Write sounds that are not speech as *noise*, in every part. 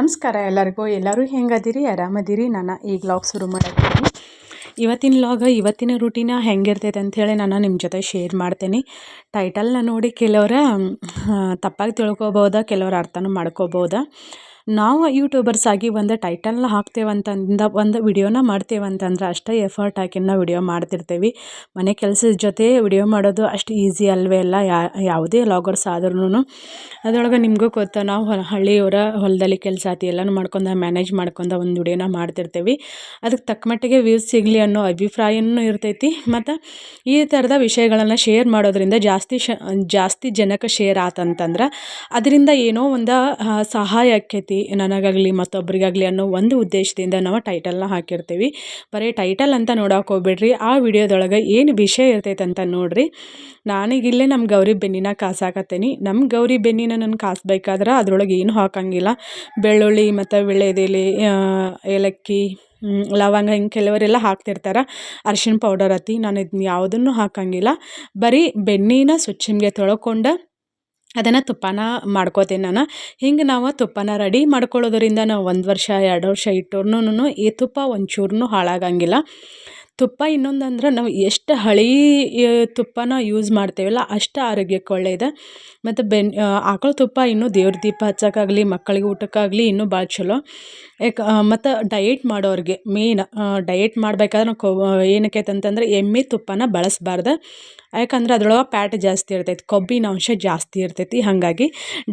ನಮಸ್ಕಾರ ಎಲ್ಲರಿಗೂ. ಎಲ್ಲರೂ ಹೆಂಗದಿರಿ? ಆರಾಮದಿರಿ? ನಾನು ಈ ಲಾಗ್ ಶುರು ಮಾಡತ್ತೀನಿ ಇವತ್ತಿನ ಲಾಗ ಇವತ್ತಿನ ರೂಟೀನ ಹೆಂಗಿರ್ತೈತೆ ಅಂಥೇಳಿ ನಾನು ನಿಮ್ಮ ಜೊತೆ ಶೇರ್ ಮಾಡ್ತೀನಿ. ಟೈಟಲ್ನ ನೋಡಿ ಕೆಲವರ ತಪ್ಪಾಗಿ ತಿಳ್ಕೊಬೋದ, ಕೆಲವ್ರು ಅರ್ಥನೂ ಮಾಡ್ಕೋಬೋದ. ನಾವು ಯೂಟ್ಯೂಬರ್ಸ್ ಆಗಿ ಒಂದು ಟೈಟಲ್ನ ಹಾಕ್ತೇವಂತಂದ, ಒಂದು ವಿಡಿಯೋನ ಮಾಡ್ತೇವಂತಂದ್ರೆ ಅಷ್ಟೇ ಎಫರ್ಟ್ ಹಾಕಿ ನಾವು ವಿಡಿಯೋ ಮಾಡ್ತಿರ್ತೀವಿ. ಮನೆ ಕೆಲಸದ ಜೊತೆ ವಿಡಿಯೋ ಮಾಡೋದು ಅಷ್ಟು ಈಸಿ ಅಲ್ವೇ ಅಲ್ಲ ಯಾವುದೇ ಲಾಗರ್ಸ್ ಆದ್ರೂ ಅದರೊಳಗೆ ನಿಮಗೂ ಗೊತ್ತಾ, ನಾವು ಹಳ್ಳಿಯವರ ಹೊಲದಲ್ಲಿ ಕೆಲಸ ಆತಿ ಎಲ್ಲನೂ ಮಾಡ್ಕೊಂಡು ಮ್ಯಾನೇಜ್ ಮಾಡ್ಕೊಂಡು ಒಂದು ವಿಡಿಯೋನ ಮಾಡ್ತಿರ್ತೀವಿ. ಅದಕ್ಕೆ ತಕ್ಕ ಮಟ್ಟಿಗೆ ವ್ಯೂಸ್ ಸಿಗಲಿ ಅನ್ನೋ ಅಭಿಪ್ರಾಯನೂ ಇರ್ತೈತಿ. ಮತ್ತು ಈ ಥರದ ವಿಷಯಗಳನ್ನು ಶೇರ್ ಮಾಡೋದ್ರಿಂದ ಜಾಸ್ತಿ ಶ, ಜಾಸ್ತಿ ಜನಕ್ಕೆ ಶೇರ್ ಆತಂತಂದ್ರೆ, ಅದರಿಂದ ಏನೋ ಒಂದು ಸಹಾಯ ಆಕ್ಕೈತಿ ನನಗಾಗಲಿ ಮತ್ತೊಬ್ಬರಿಗಾಗಲಿ ಅನ್ನೋ ಒಂದು ಉದ್ದೇಶದಿಂದ ನಾವು ಟೈಟಲ್ನ ಹಾಕಿರ್ತೀವಿ. ಬರೀ ಟೈಟಲ್ ಅಂತ ನೋಡೋಕೆ ಹೋಗ್ಬೇಡ್ರಿ. ಆ ವಿಡಿಯೋದೊಳಗೆ ಏನು ವಿಷಯ ಇರ್ತೈತೆ ಅಂತ ನೋಡಿರಿ. ನಾನೀಗಿಲ್ಲೇ ನಮ್ಮ ಗೌರಿ ಬೆನ್ನಿನ ಕಾಸಾಕತ್ತೀನಿ. ನಮ್ಮ ಗೌರಿ ಬೆನ್ನಿನ ನಾನು ಕಾಸಬೇಕಾದ್ರೆ ಅದರೊಳಗೆ ಏನು ಹಾಕಂಗಿಲ್ಲ. ಬೆಳ್ಳುಳ್ಳಿ ಮತ್ತು ವೀಳ್ಯದೆಲೆ ಏಲಕ್ಕಿ ಲವಂಗ ಹಿಂಗೆ ಕೆಲವರೆಲ್ಲ ಹಾಕ್ತಿರ್ತಾರೆ. ಅರ್ಶಿನ ಪೌಡರ್ ಅತಿ. ನಾನು ಇದನ್ನ ಯಾವುದನ್ನು ಹಾಕಂಗಿಲ್ಲ. ಬರೀ ಬೆನ್ನಿನ ಸ್ವಚ್ಛಂಗೆ ತೊಳ್ಕೊಂಡು ಅದನ್ನು ತುಪ್ಪನ ಮಾಡ್ಕೋತೀನಿ ನಾನು. ಹಿಂಗೆ ನಾವು ತುಪ್ಪನ ರೆಡಿ ಮಾಡ್ಕೊಳ್ಳೋದರಿಂದ ನಾವು ಒಂದು ವರ್ಷ, ಎರಡು ವರ್ಷ ಇಟ್ಟರೂನು ಈ ತುಪ್ಪ ಒಂಚೂರು ಹಾಳಾಗಂಗಿಲ್ಲ. ತುಪ್ಪ ಇನ್ನೊಂದು ಅಂದ್ರೆ ನಾವು ಎಷ್ಟು ಹಳಿ ತುಪ್ಪನ ಯೂಸ್ ಮಾಡ್ತೇವಲ್ಲ ಅಷ್ಟು ಆರೋಗ್ಯಕ್ಕೆ ಒಳ್ಳೆಯದು ಮತ್ತು ಬೆನ್ ಆಕಳ ತುಪ್ಪ ಇನ್ನೂ ದೇವ್ರ ದೀಪ ಹಚ್ಚೋಕ್ಕಾಗಲಿ, ಮಕ್ಕಳಿಗೆ ಊಟಕ್ಕಾಗಲಿ ಇನ್ನೂ ಭಾಳ ಚಲೋ. ಯಾಕೆ ಮತ್ತು ಡಯೆಟ್ ಮಾಡೋರಿಗೆ ಮೇಯ್ನ್ ಡಯೆಟ್ ಮಾಡ್ಬೇಕಾದ್ರೆ ಕೊ ಏನಕ್ಕೆ ಅಂತಂದ್ರೆ ಎಮ್ಮೆ ತುಪ್ಪನ ಬಳಸಬಾರ್ದು. ಯಾಕಂದ್ರೆ ಅದ್ರೊಳಗೆ ಪ್ಯಾಟ್ ಜಾಸ್ತಿ ಇರ್ತೈತಿ ಕೊಬ್ಬಿನ ಅಂಶ ಜಾಸ್ತಿ ಇರ್ತೈತಿ. ಹಾಗಾಗಿ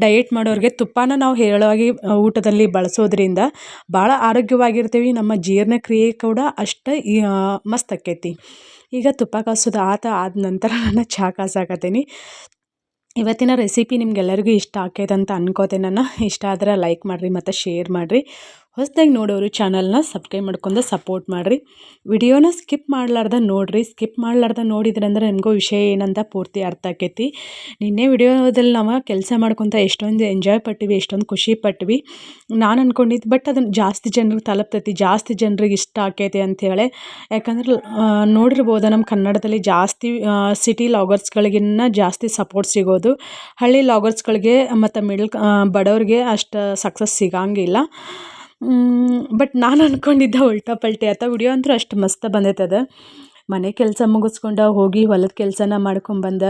ಡಯೆಟ್ ಮಾಡೋರಿಗೆ ತುಪ್ಪನ ನಾವು ಹೇರಳವಾಗಿ ಊಟದಲ್ಲಿ ಬಳಸೋದ್ರಿಂದ ಭಾಳ ಆರೋಗ್ಯವಾಗಿರ್ತೀವಿ, ನಮ್ಮ ಜೀರ್ಣಕ್ರಿಯೆ ಕೂಡ ಅಷ್ಟು ಮಸ್ತ್ ಆಕೈತಿ ಈಗ ತುಪ್ಪ ಕಾಸೋದು ಆತ ಆದ ನಂತರ ನಾನು ಚಹಾ ಕಾಸಾಕತ್ತೀನಿ. ಇವತ್ತಿನ ರೆಸಿಪಿ ನಿಮ್ಗೆಲ್ಲರಿಗೂ ಇಷ್ಟ ಆಕೈತೆ ಅಂತ ಅನ್ಕೋತೀನಿ ನಾನು ಇಷ್ಟ ಆದ್ರೆ ಲೈಕ್ ಮಾಡಿರಿ, ಮತ್ತು ಶೇರ್ ಮಾಡಿರಿ. ಹೊಸದಾಗಿ ನೋಡೋರು ಚಾನಲ್ನ ಸಬ್ಸ್ಕ್ರೈಬ್ ಮಾಡ್ಕೊಂಡು ಸಪೋರ್ಟ್ ಮಾಡಿರಿ. ವಿಡಿಯೋನ ಸ್ಕಿಪ್ ಮಾಡ್ಲಾರ್ದ ನೋಡಿರಿ. ಸ್ಕಿಪ್ ಮಾಡ್ಲಾರ್ದ ನೋಡಿದ್ರೆ ಅಂದ್ರೆ ನಿಮಗೂ ವಿಷಯ ಏನಂತ ಪೂರ್ತಿ ಅರ್ಥ ಆಕೈತಿ. ನಿನ್ನೆ ವಿಡಿಯೋದಲ್ಲಿ ನಾವು ಕೆಲಸ ಮಾಡ್ಕೊತ ಎಷ್ಟೊಂದು ಎಂಜಾಯ್ ಪಟ್ಟಿವಿ, ಎಷ್ಟೊಂದು ಖುಷಿ ಪಟ್ವಿ. ನಾನು ಅಂದ್ಕೊಂಡಿದ್ದು ಬಟ್ ಅದನ್ನು ಜಾಸ್ತಿ ಜನರಿಗೆ ತಲುಪ್ತೈತಿ, ಜಾಸ್ತಿ ಜನರಿಗೆ ಇಷ್ಟ ಆಕೈತಿ ಅಂಥೇಳಿ ಯಾಕಂದ್ರೆ ನೋಡಿರ್ಬೋದು ನಮ್ಮ ಕನ್ನಡದಲ್ಲಿ ಜಾಸ್ತಿ ಸಿಟಿ ಲಾಗರ್ಸ್ಗಳಿಗಿನ್ನ ಜಾಸ್ತಿ ಸಪೋರ್ಟ್ ಸಿಗೋದು. ಹಳ್ಳಿ ಲಾಗರ್ಸ್ಗಳಿಗೆ ಮತ್ತು ಮಿಡಲ್ ಬಡವ್ರಿಗೆ ಅಷ್ಟು ಸಕ್ಸಸ್ ಸಿಗಂಗಿಲ್ಲ. ಬಟ್ ನಾನು ಅಂದ್ಕೊಂಡಿದ್ದೆ ಉಲ್ಟಾ ಪಲ್ಟಿ. ಆತ ವಿಡಿಯೋ ಅಂತೂ ಅಷ್ಟು ಮಸ್ತ್ ಬಂದೈತೆ ಮನೆ ಕೆಲಸ ಮುಗಿಸ್ಕೊಂಡು ಹೋಗಿ ಹೊಲದ ಕೆಲಸನ ಮಾಡ್ಕೊಂಬಂದು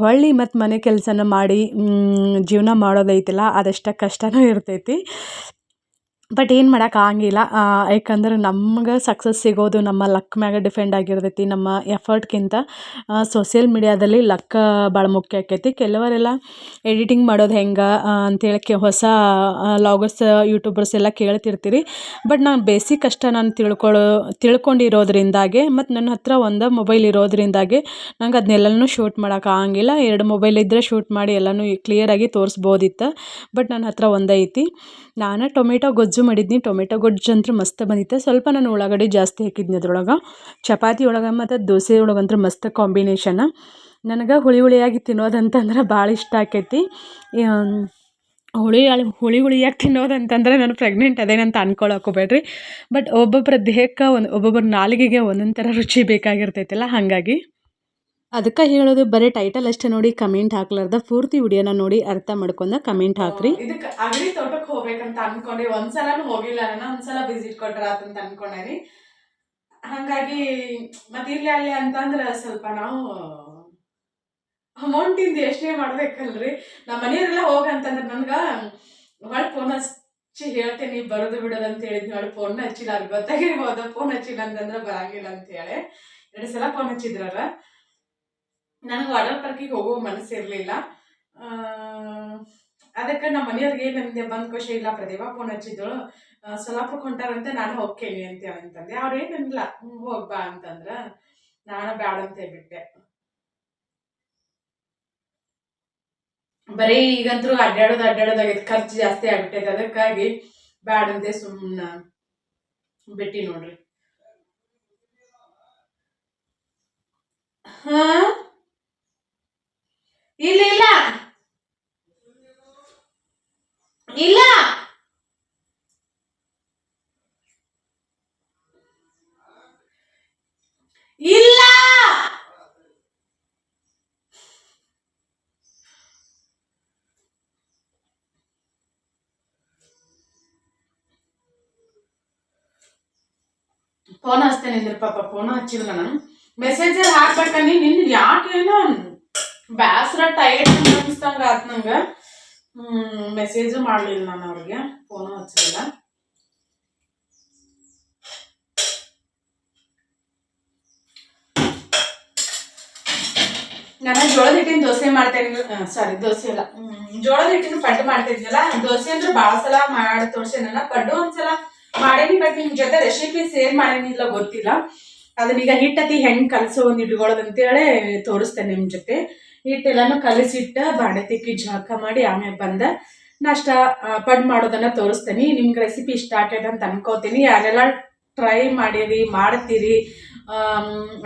ಹೊಳ್ಳಿ ಮತ್ತು ಮನೆ ಕೆಲಸನ ಮಾಡಿ ಜೀವನ ಮಾಡೋದೈತಲ್ಲ, ಅದಷ್ಟು ಕಷ್ಟನೂ ಇರ್ತೈತಿ. ಬಟ್ ಏನು ಮಾಡೋಕ್ಕಾಗಂಗಿಲ್ಲ ಯಾಕಂದ್ರೆ ನಮ್ಗೆ ಸಕ್ಸಸ್ ಸಿಗೋದು ನಮ್ಮ ಲಕ್ ಮ್ಯಾಗ ಡಿಫೆಂಡ್ ಆಗಿರ್ತೈತಿ ನಮ್ಮ ಎಫರ್ಟ್ಗಿಂತ ಸೋಷಿಯಲ್ ಮೀಡಿಯಾದಲ್ಲಿ ಲಕ್ಕ ಭಾಳ ಮುಖ್ಯ ಆಕೈತಿ. ಕೆಲವರೆಲ್ಲ ಎಡಿಟಿಂಗ್ ಮಾಡೋದು ಹೆಂಗೆ ಅಂತೇಳಿ ಕೆ ಹೊಸ ಲಾಗರ್ಸ್ ಯೂಟ್ಯೂಬರ್ಸ್ ಎಲ್ಲ ಕೇಳ್ತಿರ್ತೀರಿ. ಬಟ್ ನಾನು ಬೇಸಿಕ್ ಅಷ್ಟೇ ನಾನು ತಿಳ್ಕೊಳ್ಳೋ ತಿಳ್ಕೊಂಡಿರೋದ್ರಿಂದಾಗೆ ಮತ್ತು ನನ್ನ ಹತ್ರ ಒಂದು ಮೊಬೈಲ್ ಇರೋದ್ರಿಂದಾಗೆ ನಂಗೆ ಅದನ್ನೆಲ್ಲನೂ ಶೂಟ್ ಆಗಂಗಿಲ್ಲ. ಎರಡು ಮೊಬೈಲ್ ಇದ್ದರೆ ಶೂಟ್ ಮಾಡಿ ಎಲ್ಲನೂ ಕ್ಲಿಯರಾಗಿ ತೋರಿಸ್ಬೋದಿತ್ತು. ಬಟ್ ನನ್ನ ಹತ್ರ ಒಂದೇ ಐತಿ. ನಾನು ಟೊಮೆಟೊ ಗೊಜ್ಜು ಮಾಡಿದ್ನಿ. ಟೊಮೆಟೊ ಗೊಜ್ಜು ಅಂತೂ ಮಸ್ತ್ ಬಂದಿತ್ತು. ಸ್ವಲ್ಪ ನಾನು ಉಳ್ಳಾಗಡ್ಡಿ ಜಾಸ್ತಿ ಹಾಕಿದ್ನಿ ಅದ್ರೊಳಗೆ. ಚಪಾತಿ ಒಳಗೆ ಮತ್ತು ದೋಸೆ ಒಳಗಂತೂ ಮಸ್ತ್ ಕಾಂಬಿನೇಷನ್ ನನಗೆ ಹುಳಿ ಹುಳಿಯಾಗಿ ತಿನ್ನೋದಂತಂದ್ರೆ ಭಾಳ ಇಷ್ಟ ಆಕೈತಿ. ಹುಳಿ ಹುಳಿ ಹುಳಿಯಾಗಿ ತಿನ್ನೋದಂತಂದ್ರೆ ನಾನು ಪ್ರೆಗ್ನೆಂಟ್ ಅದೇನಂತ ಅನ್ಕೊಳಕ್ಕೆ ಹೋಗ್ಬೇಡ್ರಿ ಬಟ್ ಒಬ್ಬೊಬ್ಬರ ದೇಹಕ್ಕೆ ಒಂದು ಒಬ್ಬೊಬ್ಬರ ನಾಲಿಗೆಗೆ ಒಂದೊಂದು ಥರ ರುಚಿ ಬೇಕಾಗಿರ್ತೈತಲ್ಲ, ಹಾಗಾಗಿ. ಅದಕ್ಕೆ ಹೇಳೋದು ಬರೀ ಟೈಟಲ್ ಅಷ್ಟೇ ನೋಡಿ ಕಮೆಂಟ್ ಹಾಕ್ಲಾರ್ದ ಪೂರ್ತಿ ವಿಡಿಯೋನ ನೋಡಿ ಅರ್ಥ ಮಾಡ್ಕೊಂಡ ಕಮೆಂಟ್ ಹಾಕ್ರಿ. ಇದಕ್ಕೆ ಅಗಡಿ ತೋಟಕ್ಕೆ ಹೋಗ್ಬೇಕಂತ ಅನ್ಕೊಂಡೆ. ಒಂದ್ಸಲ ಹೋಗಿಲ್ಲ ನಾನು ಒಂದ್ಸಲ ವಿಸಿಟ್ ಕೊಟ್ರ ಅಂತ ಅನ್ಕೊಂಡೇನಿ ಹಂಗಾಗಿ ಮತ್ತೆ ಅಲ್ಲಿ ಅಂತಂದ್ರೆ ಸ್ವಲ್ಪ ನಾವು ಅಮೌಂಟ್ ಇಂದ ಎಷ್ಟೇ ಮಾಡ್ಬೇಕಲ್ರಿ. ನಮ್ಮ ಮನೆಯವರೆಲ್ಲ ಹೋಗಂತಂದ್ರೆ ನನ್ಗ ಹೊಳ್ ಫೋನ್ ಹಚ್ಚಿ ಹೇಳ್ತೇನೆ ಬರೋದು ಬಿಡೋದು ಅಂತ ಹೇಳಿದ್ನಿ. ಹೊಳ್ ಫೋನ್ ಹಚ್ಚಿಲ್ಲ ಅಲ್ಲಿ ಗೊತ್ತಾಗಿರ್ಬೋದು. ಫೋನ್ ಹಚ್ಚಿಲ್ಲ ಅಂತಂದ್ರೆ ಬರಂಗಿಲ್ಲ ಅಂತ ಹೇಳಿ. ಎರಡು ಸಲ ಫೋನ್ ಹಚ್ಚಿದ್ರಲ್ಲ. ನನಗೆ ವಾಟರ್ ಪಾರ್ಕಿಗೆ ಹೋಗೋ ಮನಸ್ಸು ಇರಲಿಲ್ಲ. ಅದಕ್ಕೆ ನಮ್ಮ ಮನೆಯವ್ರಿಗೆ ನಮ್ದು ಬಂದ ಖುಷಿ ಇಲ್ಲ ಪ್ರತಿಭಾ ಫೋನ್ ಹಚ್ಚಿದ್ದಳು ಸೊಲಾಪುರಕ್ಕೆ ಹೊಂಟಾರಂತೆ ನಾನು ಹೋಗ್ತೇನೆ ಅಂತ ಅಂತಂದೆ ಅವ್ರು ಹ್ಞೂ ಹೋಗ್ಬಾ ಅಂತಂದ್ರ ನಾನು ಬ್ಯಾಡ ಅಂತ ಬಿಟ್ಟೆ ಬರೀ ಈಗಂತೂ ಅಡ್ಡಾಡೋದು ಅಡ್ಡಾಡೋದಾಗೈತೆ ಖರ್ಚು ಜಾಸ್ತಿ ಆಗ್ಬಿಟ್ಟೈತೆ. ಅದಕ್ಕಾಗಿ ಬ್ಯಾಡಂತೆ ಸುಮ್ಮನೆ ಬಿಟ್ಟಿ ನೋಡ್ರಿ. ಹಾ? ಇಲ್ಲ ಇಲ್ಲ ಇಲ್ಲ ಇಲ್ಲ ಫೋನ್ ಹಚ್ತೇನೆ ಪಾಪ ಫೋನ್ ಹಚ್ಚಿಲ್ಲ ನಾನು ಮೆಸೇಜರ್ ಹಾಕ್ಬೇಕಂದ್ರೆ ನಿನ್ನ ಯಾಕೇನೋ ಬ್ಯಾಸ್ರ ಟೈರ್ಡ್ ಅನ್ಸ್ತಂಗ ಆತ್ ನಂಗ. ಮೆಸೇಜ್ ಮಾಡ್ಲಿಲ್ಲ ನಾನು ಅವ್ರಿಗೆ. ಫೋನ್ ಹಚ್ಚಲಿಲ್ಲ ನಾನು ಜೋಳದ ಹಿಟ್ಟಿನ ದೋಸೆ ಮಾಡ್ತೇನೆ. ಸಾರಿ ದೋಸೆ ಅಲ್ಲ. ಜೋಳದ ಹಿಟ್ಟಿನ ಪಡ್ಡು ಮಾಡ್ತಿದ್ನಲ್ಲ, ದೋಸೆ ಅಂದ್ರೆ ಭಾಳ ಸಲ ಮಾಡಿ ತೋರ್ಸೇನ ಪಡ್ಡು ಒಂದ್ಸಲ ಮಾಡೇನಿ ಬಟ್ ನಿಮ್ ಜೊತೆ ರೆಸಿಪಿ ಸೇರ್ ಮಾಡೇನಿಲ್ಲ ಗೊತ್ತಿಲ್ಲ. ಅದನ್ನೀಗ ಹಿಟ್ಟತಿ ಹೆಂಗ್ ಕಲಸೋ, ಒಂದ್ ಇಟ್ಕೊಳ್ಳೋದು ಅಂತೇಳಿ ತೋರಿಸ್ತೇನೆ ನಿಮ್ ಜೊತೆ. ಹಿಟ್ಟೆಲ್ಲಾನು ಕಲಸಿಟ್ಟ, ಬಾಣೆ ತಿಕ್ಕಿ ಜಾಕ ಮಾಡಿ ಆಮೇಲೆ ಬಂದ, ನಾಷ್ಟ ಪಡ್ ಮಾಡೋದನ್ನ ತೋರಿಸ್ತೀನಿ. ನಿಮ್ಗೆ ರೆಸಿಪಿ ಇಷ್ಟ ಆಗ್ಯದ ಅಂತ ಅನ್ಕೋತೀನಿ. ಯಾರೆಲ್ಲ ಟ್ರೈ ಮಾಡಿರಿ, ಮಾಡ್ತೀರಿ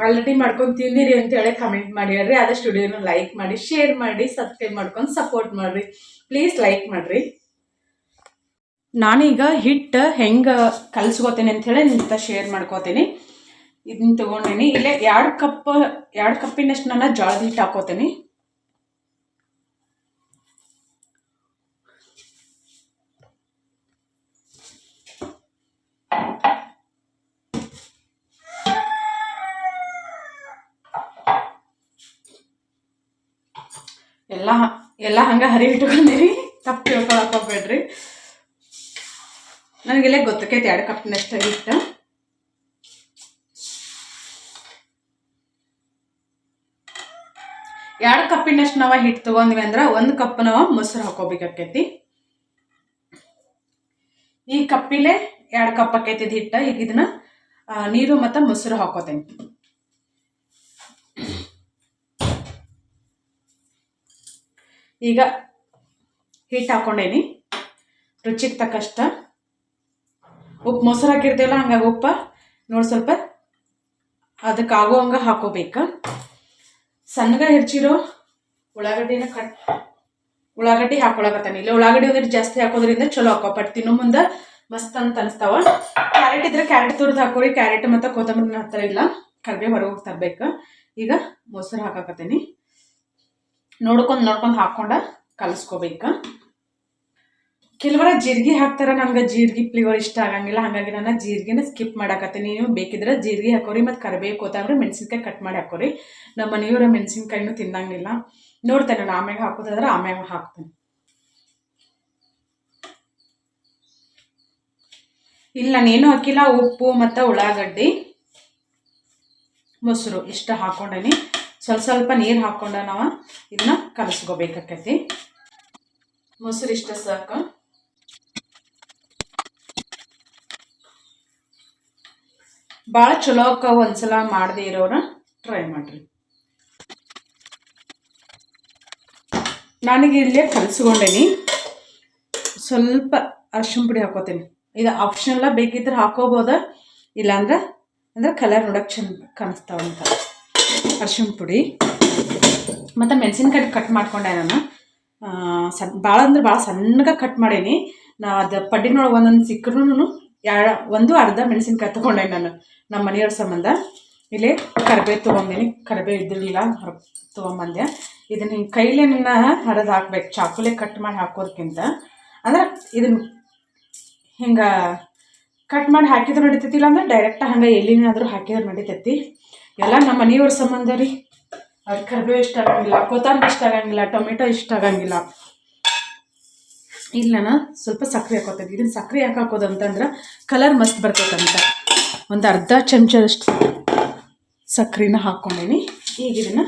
ಆಲ್ರೆಡಿ ಮಾಡ್ಕೊಂಡು ತಿಂದಿರಿ ಅಂತೇಳಿ ಕಮೆಂಟ್ ಮಾಡಿ ಹೇಳ್ರಿ. ಆದಷ್ಟು ವಿಡಿಯೋನ ಲೈಕ್ ಮಾಡಿ ಶೇರ್ ಮಾಡಿ ಸಬ್ಸ್ಕ್ರೈಬ್ ಮಾಡ್ಕೊಂಡು ಸಪೋರ್ಟ್ ಮಾಡ್ರಿ. ಪ್ಲೀಸ್ ಲೈಕ್ ಮಾಡ್ರಿ. ನಾನೀಗ ಹಿಟ್ಟು ಹೆಂಗೆ ಕಲ್ಸ್ಕೋತೇನೆ ಅಂಥೇಳಿ ಹೇಳಿ ನಿಂತ ಶೇರ್ ಮಾಡ್ಕೋತೀನಿ. ಇದನ್ನ ತೊಗೊಂಡೀನಿ. ಇಲ್ಲೇ ಎರಡು ಕಪ್ ಎರಡು ಕಪ್ಪಿನಷ್ಟು ನಾನು ಜೋಳದ ಹಿಟ್ಟು ಹಾಕೋತೀನಿ. ಎಲ್ಲ ಎಲ್ಲ ಹಂಗೆ ಹರಿ ಇಟ್ಕೊಂಡಿರಿ. ತಪ್ಪು ತಿಳ್ಕೊಳಕ್ ಹೋಗ್ಬೇಡ್ರಿ ನನಗೆಲ್ಲ ಗೊತ್ತಕ್ಕೈತೆ ಎರಡು ಕಪ್ನಷ್ಟು ಹಿಟ್ಟು ಎರಡು ಕಪ್ಪಿನಷ್ಟು ನಾವು ಹಿಟ್ಟು ತೊಗೊಂಡ್ವಿ ಅಂದ್ರೆ ಒಂದು ಕಪ್ ನಾವು ಮೊಸರು ಹಾಕೋಬೇಕಾಕೈತಿ ಈ ಕಪ್ಪಿಲೆ ಎರಡು ಕಪ್ ಆಕೈತಿ ಹಿಟ್ಟು. ಈಗ ಇದನ್ನ ನೀರು ಮತ್ತ ಮೊಸರು ಹಾಕೋತೇನೆ. ಈಗ ಹಿಟ್ಟು ಹಾಕ್ಕೊಂಡೇನಿ ರುಚಿಗೆ ತಕ್ಕಷ್ಟ ಉಪ್ಪು ಮೊಸರು ಹಾಕಿರ್ತೀವಲ್ಲ, ಹಂಗಾಗಿ ಉಪ್ಪ ನೋಡಿ ಸ್ವಲ್ಪ ಅದಕ್ಕೆ ಆಗೋ ಹಂಗೆ ಹಾಕೋಬೇಕು. ಸಣ್ಣಗೆ ಹೆಚ್ಚಿರೋ ಉಳ್ಳಾಗಡ್ಡಿನ ಕಟ್ ಉಳ್ಳಾಗಡ್ಡಿ ಹಾಕೊಳಕತ್ತಾನೆ ಇಲ್ಲ ಉಳ್ಳಾಗಡ್ಡಿ ಒಂದಿಟ್ಟು ಜಾಸ್ತಿ ಹಾಕೋದ್ರಿಂದ ಚಲೋ ಹಾಕೋ ಬಟ್ ತಿನ್ನೋ ಮುಂದೆ ಮಸ್ತ್ ಅಂತ ಅನಿಸ್ತಾವ. ಕ್ಯಾರೆಟ್ ಇದ್ರೆ ಕ್ಯಾರೆಟ್ ತುರಿದು ಹಾಕೋರಿ ಕ್ಯಾರೆಟ್ ಮತ್ತು ಕೊತ್ತಂಬರಿನ ಹತ್ತಿರ ಇಲ್ಲ, ಕರಿಬೇವು ಹೊರಗೆ ತರಬೇಕು. ಈಗ ಮೊಸರು ಹಾಕಾಕತ್ತೀನಿ ನೋಡ್ಕೊಂಡು ನೋಡ್ಕೊಂಡು ಹಾಕ್ಕೊಂಡ ಕಲಿಸ್ಕೋಬೇಕು. ಕೆಲವರ ಜೀರಿಗೆ ಹಾಕ್ತಾರೆ ನಂಗೆ ಜೀರಿಗೆ ಫ್ಲೇವರ್ ಇಷ್ಟ ಆಗಂಗಿಲ್ಲ, ಹಾಗಾಗಿ ನಾನು ಜೀರಿಗೆನ ಸ್ಕಿಪ್ ಮಾಡಾಕತ್ತೀನಿ. ನೀವು ಬೇಕಿದ್ರೆ ಜೀರಿಗೆ ಹಾಕೋರಿ, ಮತ್ತು ಕರಿಬೇವು ಕೊತ್ತಂಬರಿ, ಮೆಣಸಿನ್ಕಾಯಿ ಕಟ್ ಮಾಡಿ ಹಾಕೋರಿ. ನಮ್ಮ ಮನೆಯವರ ಮೆಣಸಿನ್ಕಾಯಿನೂ ತಿನ್ನಂಗಿಲ್ಲ ನೋಡ್ತೇನೆ ನಾನು ಆಮ್ಯಾಗ ಹಾಕೋದಾದ್ರೆ ಆಮ್ಯಾಗ ಹಾಕ್ತೇನೆ. ಇಲ್ಲ, ನಾನೇನು ಹಾಕಿಲ್ಲ, ಉಪ್ಪು ಮತ್ತು ಉಳ್ಳಾಗಡ್ಡಿ, ಮೊಸರು ಇಷ್ಟ ಹಾಕೊಂಡೇನಿ. ಸ್ವಲ್ಪ ಸ್ವಲ್ಪ ನೀರು ಹಾಕ್ಕೊಂಡ ನಾವು ಇದನ್ನ ಕಲಸ್ಕೋಬೇಕಾಕೈತಿ. ಮೊಸರು ಇಷ್ಟ ಸಾಕು. ಭಾಳ ಚಲೋ ಅಕ್ಕಾವ ಒಂದ್ಸಲ ಮಾಡದೇ ಇರೋರ ಟ್ರೈ ಮಾಡ್ರಿ. ನನಗೆ ಇಲ್ಲೇ ಕಲಸ್ಕೊಂಡೇನಿ. ಸ್ವಲ್ಪ ಅರ್ಶಿಣ ಪುಡಿ ಹಾಕೋತೀನಿ. ಇದು ಆಪ್ಷನಲ್ಲ ಬೇಕಿದ್ರೆ ಹಾಕೋಬೋದ? ಇಲ್ಲಾಂದ್ರೆ, ಅಂದ್ರೆ ಕಲರ್ ನೋಡೋಕೆ ಚೆಂದ ಕಾಣಿಸ್ತಾವಂತ. ಅರ್ಶಿಣ ಪುಡಿ. ಮತ್ತು ಮೆಣಸಿನ್ಕಾಯಿ ಕಟ್ ಮಾಡ್ಕೊಂಡೆ ನಾನು. ಸಣ್ಣ ಭಾಳ ಅಂದ್ರೆ ಭಾಳ ಸಣ್ಣಗೆ ಕಟ್ ಮಾಡೀನಿ. ನಾ ಅದು ಪಡ್ಡಿನೊಳಗೆ ಒಂದೊಂದು ಸಿಕ್ಕರೂ ಎರಡು, ಒಂದು ಅರ್ಧ ಮೆಣಸಿನ್ಕಾಯಿ ತೊಗೊಂಡೆ ನಾನು ನಮ್ಮ ಮನೆಯವ್ರ ಸಂಬಂಧ. ಇಲ್ಲಿ ಕರಿಬೇವು ತೊಗೊಂಡೇನಿ ಕರಿಬೇವು ಇದ್ದಿರಲಿಲ್ಲ, ಹೊರ ತೊಗೊಂಬಂದೆ. ಇದನ್ನ ಹಿಂಗೆ ಕೈಲೇ ನನ್ನ ಹರಿದು ಹಾಕ್ಬೇಕು, ಚಾಕುಲೆ ಕಟ್ ಮಾಡಿ ಹಾಕೋದಕ್ಕಿಂತ ಅಂದ್ರೆ ಇದನ್ನ ಹಿಂಗೆ ಕಟ್ ಮಾಡಿ ಹಾಕಿದ್ರೆ ನಡಿತೈತಿಲ್ಲ ಅಂದ್ರೆ ಡೈರೆಕ್ಟಾಗಿ ಹಂಗೆ ಎಲ್ಲಿನಾದರೂ ಹಾಕಿದ್ರೆ ನಡಿತೈತಿ. ಎಲ್ಲ ನಮ್ಮ ಮನೆಯವ್ರ ಸಂಬಂಧ ರೀ. ಅವ್ರ ಕರ್ಬೇವು ಇಷ್ಟ ಆಗಂಗಿಲ್ಲ, ಕೊತ್ತಂಬರಿ ಇಷ್ಟ ಆಗಂಗಿಲ್ಲ, ಟೊಮೆಟೊ ಇಷ್ಟ ಆಗಂಗಿಲ್ಲ. ಇಲ್ಲ ನಾನು ಸ್ವಲ್ಪ ಸಕ್ಕರೆ ಹಾಕೋತೀನಿ. ಇದನ್ನ ಸಕ್ಕರೆ ಯಾಕೆ ಹಾಕೋದು ಅಂತಂದ್ರೆ ಕಲರ್ ಮಸ್ತ್ ಬರ್ತೈತಂತ. ಒಂದು ಅರ್ಧ ಚಮಚದಷ್ಟು ಸಕ್ಕರೆನ ಹಾಕ್ಕೊಂಡೇನಿ ಈಗ ಇದನ್ನು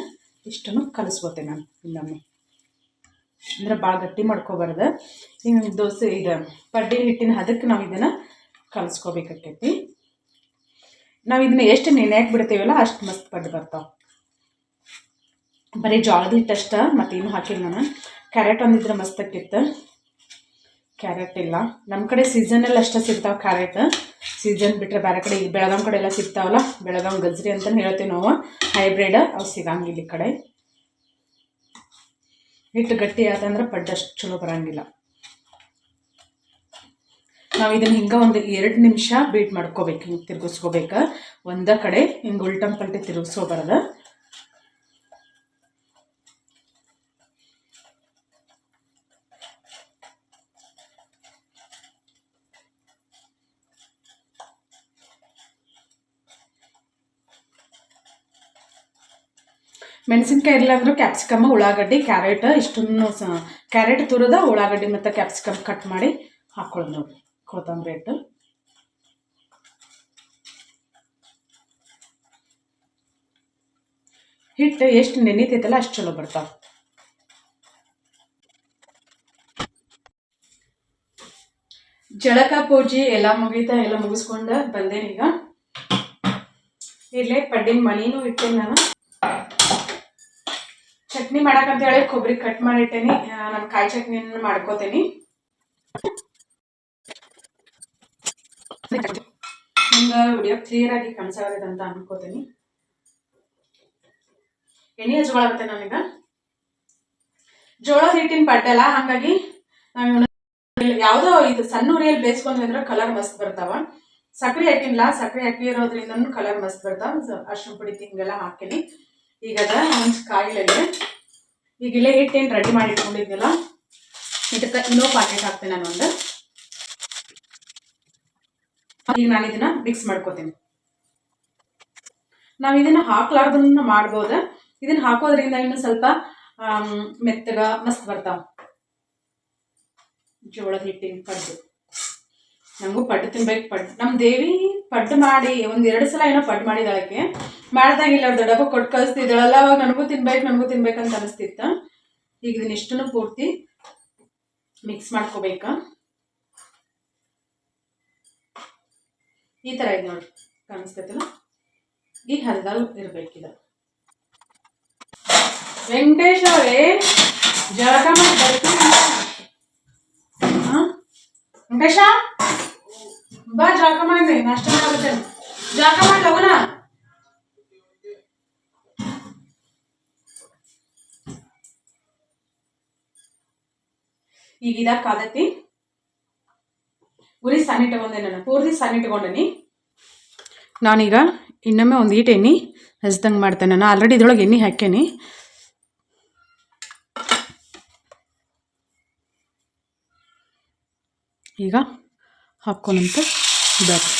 ಇಷ್ಟನ್ನು ಕಲಿಸ್ಬೋತೆ ನಾನು ಇನ್ನೊಮ್ಮೆ. ಅಂದ್ರೆ ಭಾಳ ಗಟ್ಟಿ ಮಾಡ್ಕೋಬಾರ್ದು. ಈಗ ದೋಸೆ ಇದು ಪಡ್ಡಿ ಹಿಟ್ಟಿನ ಹದಕ್ಕೆ ನಾವು ಇದನ್ನು ಕಲಿಸ್ಕೋಬೇಕಾಕೈತಿ. ನಾವು ಇದನ್ನ ಎಷ್ಟು ನೆನೆ ಬಿಡ್ತೀವಲ್ಲ ಅಷ್ಟು ಮಸ್ತ್ ಪಡ್ಡು ಬರ್ತಾವೆ. ಬರೀ ಜೋಳದ ಹಿಟ್ಟಷ್ಟ ಮತ್ತೇನು ಹಾಕಿಲ್ಲ ನಾನು. ಕ್ಯಾರೆಟ್ ಒಂದಿದ್ರೆ ಮಸ್ತ್ ಆಕಿತ್ತು ಕ್ಯಾರೆಟ್ ಇಲ್ಲ. ನಮ್ಮ ಕಡೆ ಸೀಸನಲ್ಲಿ ಅಷ್ಟೇ ಸಿಗ್ತಾವೆ ಕ್ಯಾರೆಟ್ ಸೀಸನ್ ಬಿಟ್ಟರೆ ಬೇರೆ ಕಡೆ ಈಗ ಬೆಳಗಾಂ ಕಡೆ ಎಲ್ಲ ಸಿಗ್ತಾವಲ್ಲ, ಬೆಳಗಾಂ ಗಜ್ರಿ ಅಂತಲೇ ಹೇಳ್ತೀವಿ ನಾವು. ಹೈಬ್ರಿಡ್ ಅವು ಸಿಗಂಗಿಲ್ಲ ಈ ಕಡೆ. ಹಿಟ್ಟು ಗಟ್ಟಿ ಆತಂದ್ರೆ ಪಡ್ಡಷ್ಟು ಚಲೋ ಬರಂಗಿಲ್ಲ. ನಾವು ಇದನ್ನು ಹಿಂಗೆ ಒಂದು ಎರಡು ನಿಮಿಷ ಬೀಟ್ ಮಾಡ್ಕೋಬೇಕು, ಹಿಂಗೆ ತಿರ್ಗಿಸ್ಕೋಬೇಕು. ಒಂದೇ ಕಡೆ ಹಿಂಗೆ ಉಲ್ಟಂ ಪಲ್ಟಿ ತಿರುಗಿಸ್ಕೋಬಾರ್ದು. ಮೆಣಸಿನ್ಕಾಯಿ ಇಲ್ಲ ಅಂದರೂ ಕ್ಯಾಪ್ಸಿಕಮ್ ಉಳ್ಳಾಗಡ್ಡಿ ಕ್ಯಾರೆಟ್ ಇಷ್ಟನ್ನು ಕ್ಯಾರೆಟ್ ತುರದ ಉಳ್ಳಾಗಡ್ಡಿ ಮತ್ತು ಕ್ಯಾಪ್ಸಿಕಮ್ ಕಟ್ ಮಾಡಿ ಹಾಕೊಳ್ಳೋದು. ಕೊತ್ತಂಬರಿ ಹಿಟ್ಟು. ಹಿಟ್ಟು ಎಷ್ಟು ನೆನೀತೈತಲ್ಲ ಅಷ್ಟು ಚಲೋ ಬರ್ತಾವ. ಜಳಕ, ಪೂಜೆ ಎಲ್ಲ ಮುಗೀತಾ, ಎಲ್ಲ ಮುಗಿಸ್ಕೊಂಡು ಈಗ. ಇಲ್ಲೇ ಪಡ್ಡಿನ ಮಣಿನೂ ಇಟ್ಟೇನೆ ನಾನು. ಚಟ್ನಿ ಮಾಡಕ್ಕಂತ ಹೇಳಿ ಕೊಬ್ಬರಿ ಕಟ್ ಮಾಡಿಟ್ಟೇನಿ. ನಾನು ಕಾಯಿ ಚಟ್ನಿನ ಮಾಡ್ಕೋತೇನಿ. ನಿಮ್ಗೆ ವಿಡಿಯೋ ಕ್ಲಿಯರ್ ಆಗಿ ಕಾಣಿಸಾಗತ್ತೆ ಅಂತ ಅನ್ಕೋತೀನಿ. ಎಣ್ಣೆ ಹಚ್ಕೊಳತ್ತೆ ನಾನೀಗ ಜೋಳದ ಹಿಟ್ಟಿನ ಪಡ್ಡಲ್ಲ ಹಂಗಾಗಿ ನಾವು ಯಾವುದೋ ಇದು ಸಣ್ಣ ಉರಿಯಲ್ಲಿ ಬೇಯಿಸ್ಕೊಂಡ್ವಿ ಅಂದ್ರೆ ಕಲರ್ ಮಸ್ತ್ ಬರ್ತಾವ. ಸಕ್ಕರೆ ಹಾಕಿಲ್ಲ ಸಕ್ಕರೆ ಹಾಕಿರೋದ್ರಿಂದ ಕಲರ್ ಮಸ್ತ್ ಬರ್ತಾವ. ಅರ್ಶಿನ ಪುಡಿ ತಿಂಗೆಲ್ಲ ಹಾಕಿನಿ. ಈಗ ಅದ ಒಂದು ಕಾಯಿಲೆಗೆ ಈಗ ಇಲ್ಲೇ ಹಿಟ್ಟೇನು ರೆಡಿ ಮಾಡಿ ಇಟ್ಕೊಂಡಿದ್ನಲ್ಲ, ಇದಕ್ಕೆ ಇನ್ನೂ ಪಾಕೆಟ್ ಹಾಕ್ತೇನೆ ನಾನು ಒಂದು ಈಗ ನಾನು ಇದನ್ನ ಮಿಕ್ಸ್ ಮಾಡ್ಕೋತೀನಿ. ನಾವು ಇದನ್ನ ಹಾಕ್ಲಾರ್ದನ್ನ ಮಾಡ್ಬೋದ. ಇದನ್ನ ಹಾಕೋದ್ರಿಂದ ಇನ್ನು ಸ್ವಲ್ಪ ಮೆತ್ತಗ ಮಸ್ತ್ ಬರ್ತಾವ. ಜೋಳದ ಹಿಟ್ಟಿನ ಪಡ್ಡು. ನಂಗೂ ಪಡ್ಡು ತಿನ್ಬೇಕು, ಪಡ್ಡು. ನಮ್ಮ ದೇವಿ ಪಡ್ಡು ಮಾಡಿ, ಒಂದ್ ಎರಡು ಸಲ ಏನೋ ಪಡ್ಡು ಮಾಡಿದಾಳಕ್ಕೆ ಮಾಡ್ದಾಗಿಲ್ಲ ದೊಡ್ಡಪ್ಪ ಕೊಟ್ಟು ಕಳಿಸ್ತಿದ್ದಾಳಲ್ಲ, ಅವಾಗ ನನಗೂ ತಿನ್ಬೇಕು, ನನಗೂ ತಿನ್ಬೇಕಂತ ಅನಿಸ್ತಿತ್ತ. ಈಗ ಇದನ್ನ ಇಷ್ಟನ್ನು ಪೂರ್ತಿ ಮಿಕ್ಸ್ ಮಾಡ್ಕೋಬೇಕ. ಈ ಥರ ಇದೆ ನೋಡಿ ಕಾಣಿಸ್ತೈತಲ್ಲ? ಈ ಹರಿದಾಗ ಇರ್ಬೇಕಿದ. ವೆಂಕಟೇಶ್ ಅವರೇ ಜಳಕ ಮಾಡಿ ಬರ್ತೀನಿ? ವೆಂಕಟೇಶ? ಬಾ ಜಳಕ ಮಾಡಿ ನಷ್ಟ ಮಾಡುತ್ತೆ ಜಳಕ ಮಾಡಿ ಈಗ ಇದಾಗ ಸಣ್ಣ ಇಟ್ಕೊಂಡೆ ನಾನು ಪೂರ್ತಿ ಸಣ್ಣ ಇಟ್ಕೊಂಡೇನಿ ನಾನೀಗ ಇನ್ನೊಮ್ಮೆ ಒಂದು ಈಟ್ ಎಣ್ಣೆ ಹಸ್ದಂಗೆ ಮಾಡ್ತೇನೆ ನಾನು. ಆಲ್ರೆಡಿ ಇದ್ರೊಳಗೆ ಎಣ್ಣೆ ಹಾಕೇನಿ ಈಗ ಹಾಕ್ಕೊಂಡಂತ ಬೇಕು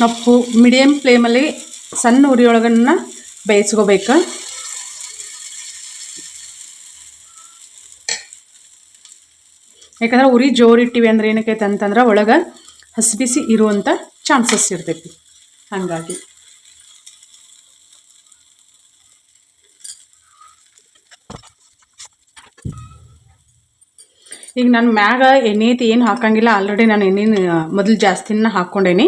ನಾವು ಮೀಡಿಯಮ್ ಫ್ಲೇಮಲ್ಲಿ ಸಣ್ಣ ಉರಿಯೊಳಗನ್ನ ಬೇಯಿಸ್ಕೋಬೇಕು. ಯಾಕಂದ್ರೆ ಉರಿ ಜೋರಿಟ್ಟಿವಿ ಅಂದ್ರೆ ಏನಕ್ಕೈತೆ ಅಂತಂದ್ರೆ ಒಳಗೆ ಹಸಿ ಬಿಸಿ ಇರುವಂಥ ಚಾನ್ಸಸ್ ಇರ್ತೈತಿ. ಹಾಗಾಗಿ. ಈಗ ನಾನು ಮ್ಯಾಗ ಎಣ್ಣೆ ಐತಿ ಏನು ಹಾಕಂಗಿಲ್ಲ. ಆಲ್ರೆಡಿ ನಾನು ಎಣ್ಣೆ ಮೊದಲು ಜಾಸ್ತಿನ ಹಾಕ್ಕೊಂಡೇನಿ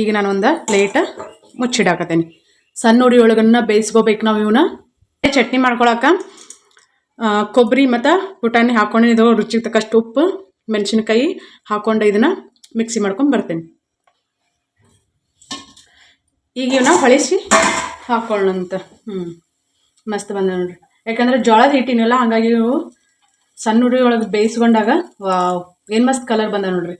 ಈಗ ನಾನು ಒಂದು ಪ್ಲೇಟ್ ಮುಚ್ಚಿಡಾಕತ್ತೇನೆ. ಸಣ್ಣ ಉರಿ ಒಳಗನ್ನ ಬೇಯಿಸ್ಕೋಬೇಕು ನಾವು ಇವನ್ನ ಚಟ್ನಿ ಮಾಡ್ಕೊಳಕ್ಕೆ ಕೊಬ್ಬರಿ ಮತ್ತು ಪುಟಾಣಿ ಹಾಕ್ಕೊಂಡು ಇದು ರುಚಿಗೆ ತಕ್ಕಷ್ಟು ಉಪ್ಪು, ಮೆಣಸಿನ್ಕಾಯಿ ಹಾಕೊಂಡು ಇದನ್ನು ಮಿಕ್ಸಿ ಮಾಡ್ಕೊಂಡು ಬರ್ತೇನೆ. ಈಗ ಇವನ್ನ ಹೊಳಿಸಿ ಹಾಕೊಳ್ಳಂತ ಹ್ಞೂ ಮಸ್ತ್ ಬಂದ ನೋಡ್ರಿ. ಯಾಕಂದ್ರೆ ಜೋಳದ ಹಿಟ್ಟಿನಲ್ಲ, ಹಾಗಾಗಿ ಇವು ಸಣ್ಣ ಉರಿ ಒಳಗೆ ಬೇಯಿಸ್ಕೊಂಡಾಗ, ವಾವ್, ಏನು ಮಸ್ತ್ ಕಲರ್ ಬಂದ ನೋಡ್ರಿ.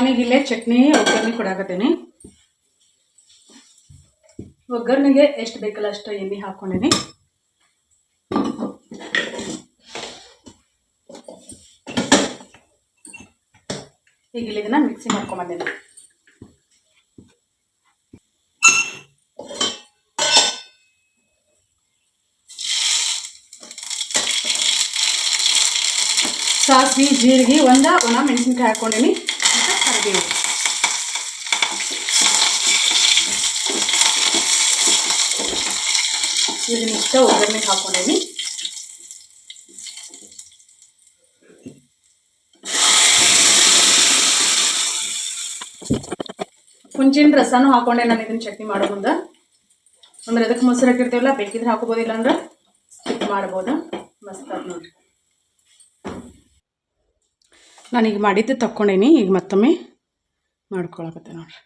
ನಾನೀಗ ಇಲ್ಲೇ ಚಟ್ನಿ ಒಗ್ಗರಣೆ ಕೊಡಾಕತ್ತೇನೆ. ಒಗ್ಗರಣೆಗೆ ಎಷ್ಟು ಬೇಕಲ್ಲ ಅಷ್ಟು ಎಣ್ಣೆ ಹಾಕ್ಕೊಂಡೇನಿ. ಈಗ ಇಲ್ಲಿ ಇದನ್ನ ಮಿಕ್ಸಿ ಮಾಡ್ಕೊಂಬಂದೇನೆ. ಸಾಸಿವೆ, ಜೀರಿಗೆ, ಒಂದ ಒಣ ಮೆಣಸಿನ್ಕಾಯಿ ಹಾಕ್ಕೊಂಡೇನಿ. ಕರಿಬೇವು ಇದನ್ನಿಷ್ಟ ಒಗ್ಗರಣೆಗೆ ಹಾಕೊಂಡೇನಿ ಹುಂಚಿನ ರಸನೂ ಹಾಕೊಂಡೆ ನಾನು ಇದನ್ನ ಚಟ್ನಿ ಮಾಡೋ ಮುಂದೆ ಅಂದ್ರೆ ಅದಕ್ಕೆ ಮೊಸರು ಹಾಕಿರ್ತೀವಲ್ಲ ಬೇಕಿದ್ರೆ ಹಾಕೋಬೋದಿಲ್ಲ ಅಂದ್ರೆ ಸ್ಕಿಪ್ ಮಾಡ್ಬೋದು ಮಸ್ತ್ ನೋಡ್ರಿ ನಾನೀಗ ಮಾಡಿದ್ದು ತಕ್ಕೊಂಡೇನಿ ಈಗ ಮತ್ತೊಮ್ಮೆ ಮಾಡ್ಕೊಳಕತ್ತೆ ನೋಡ್ರಿ.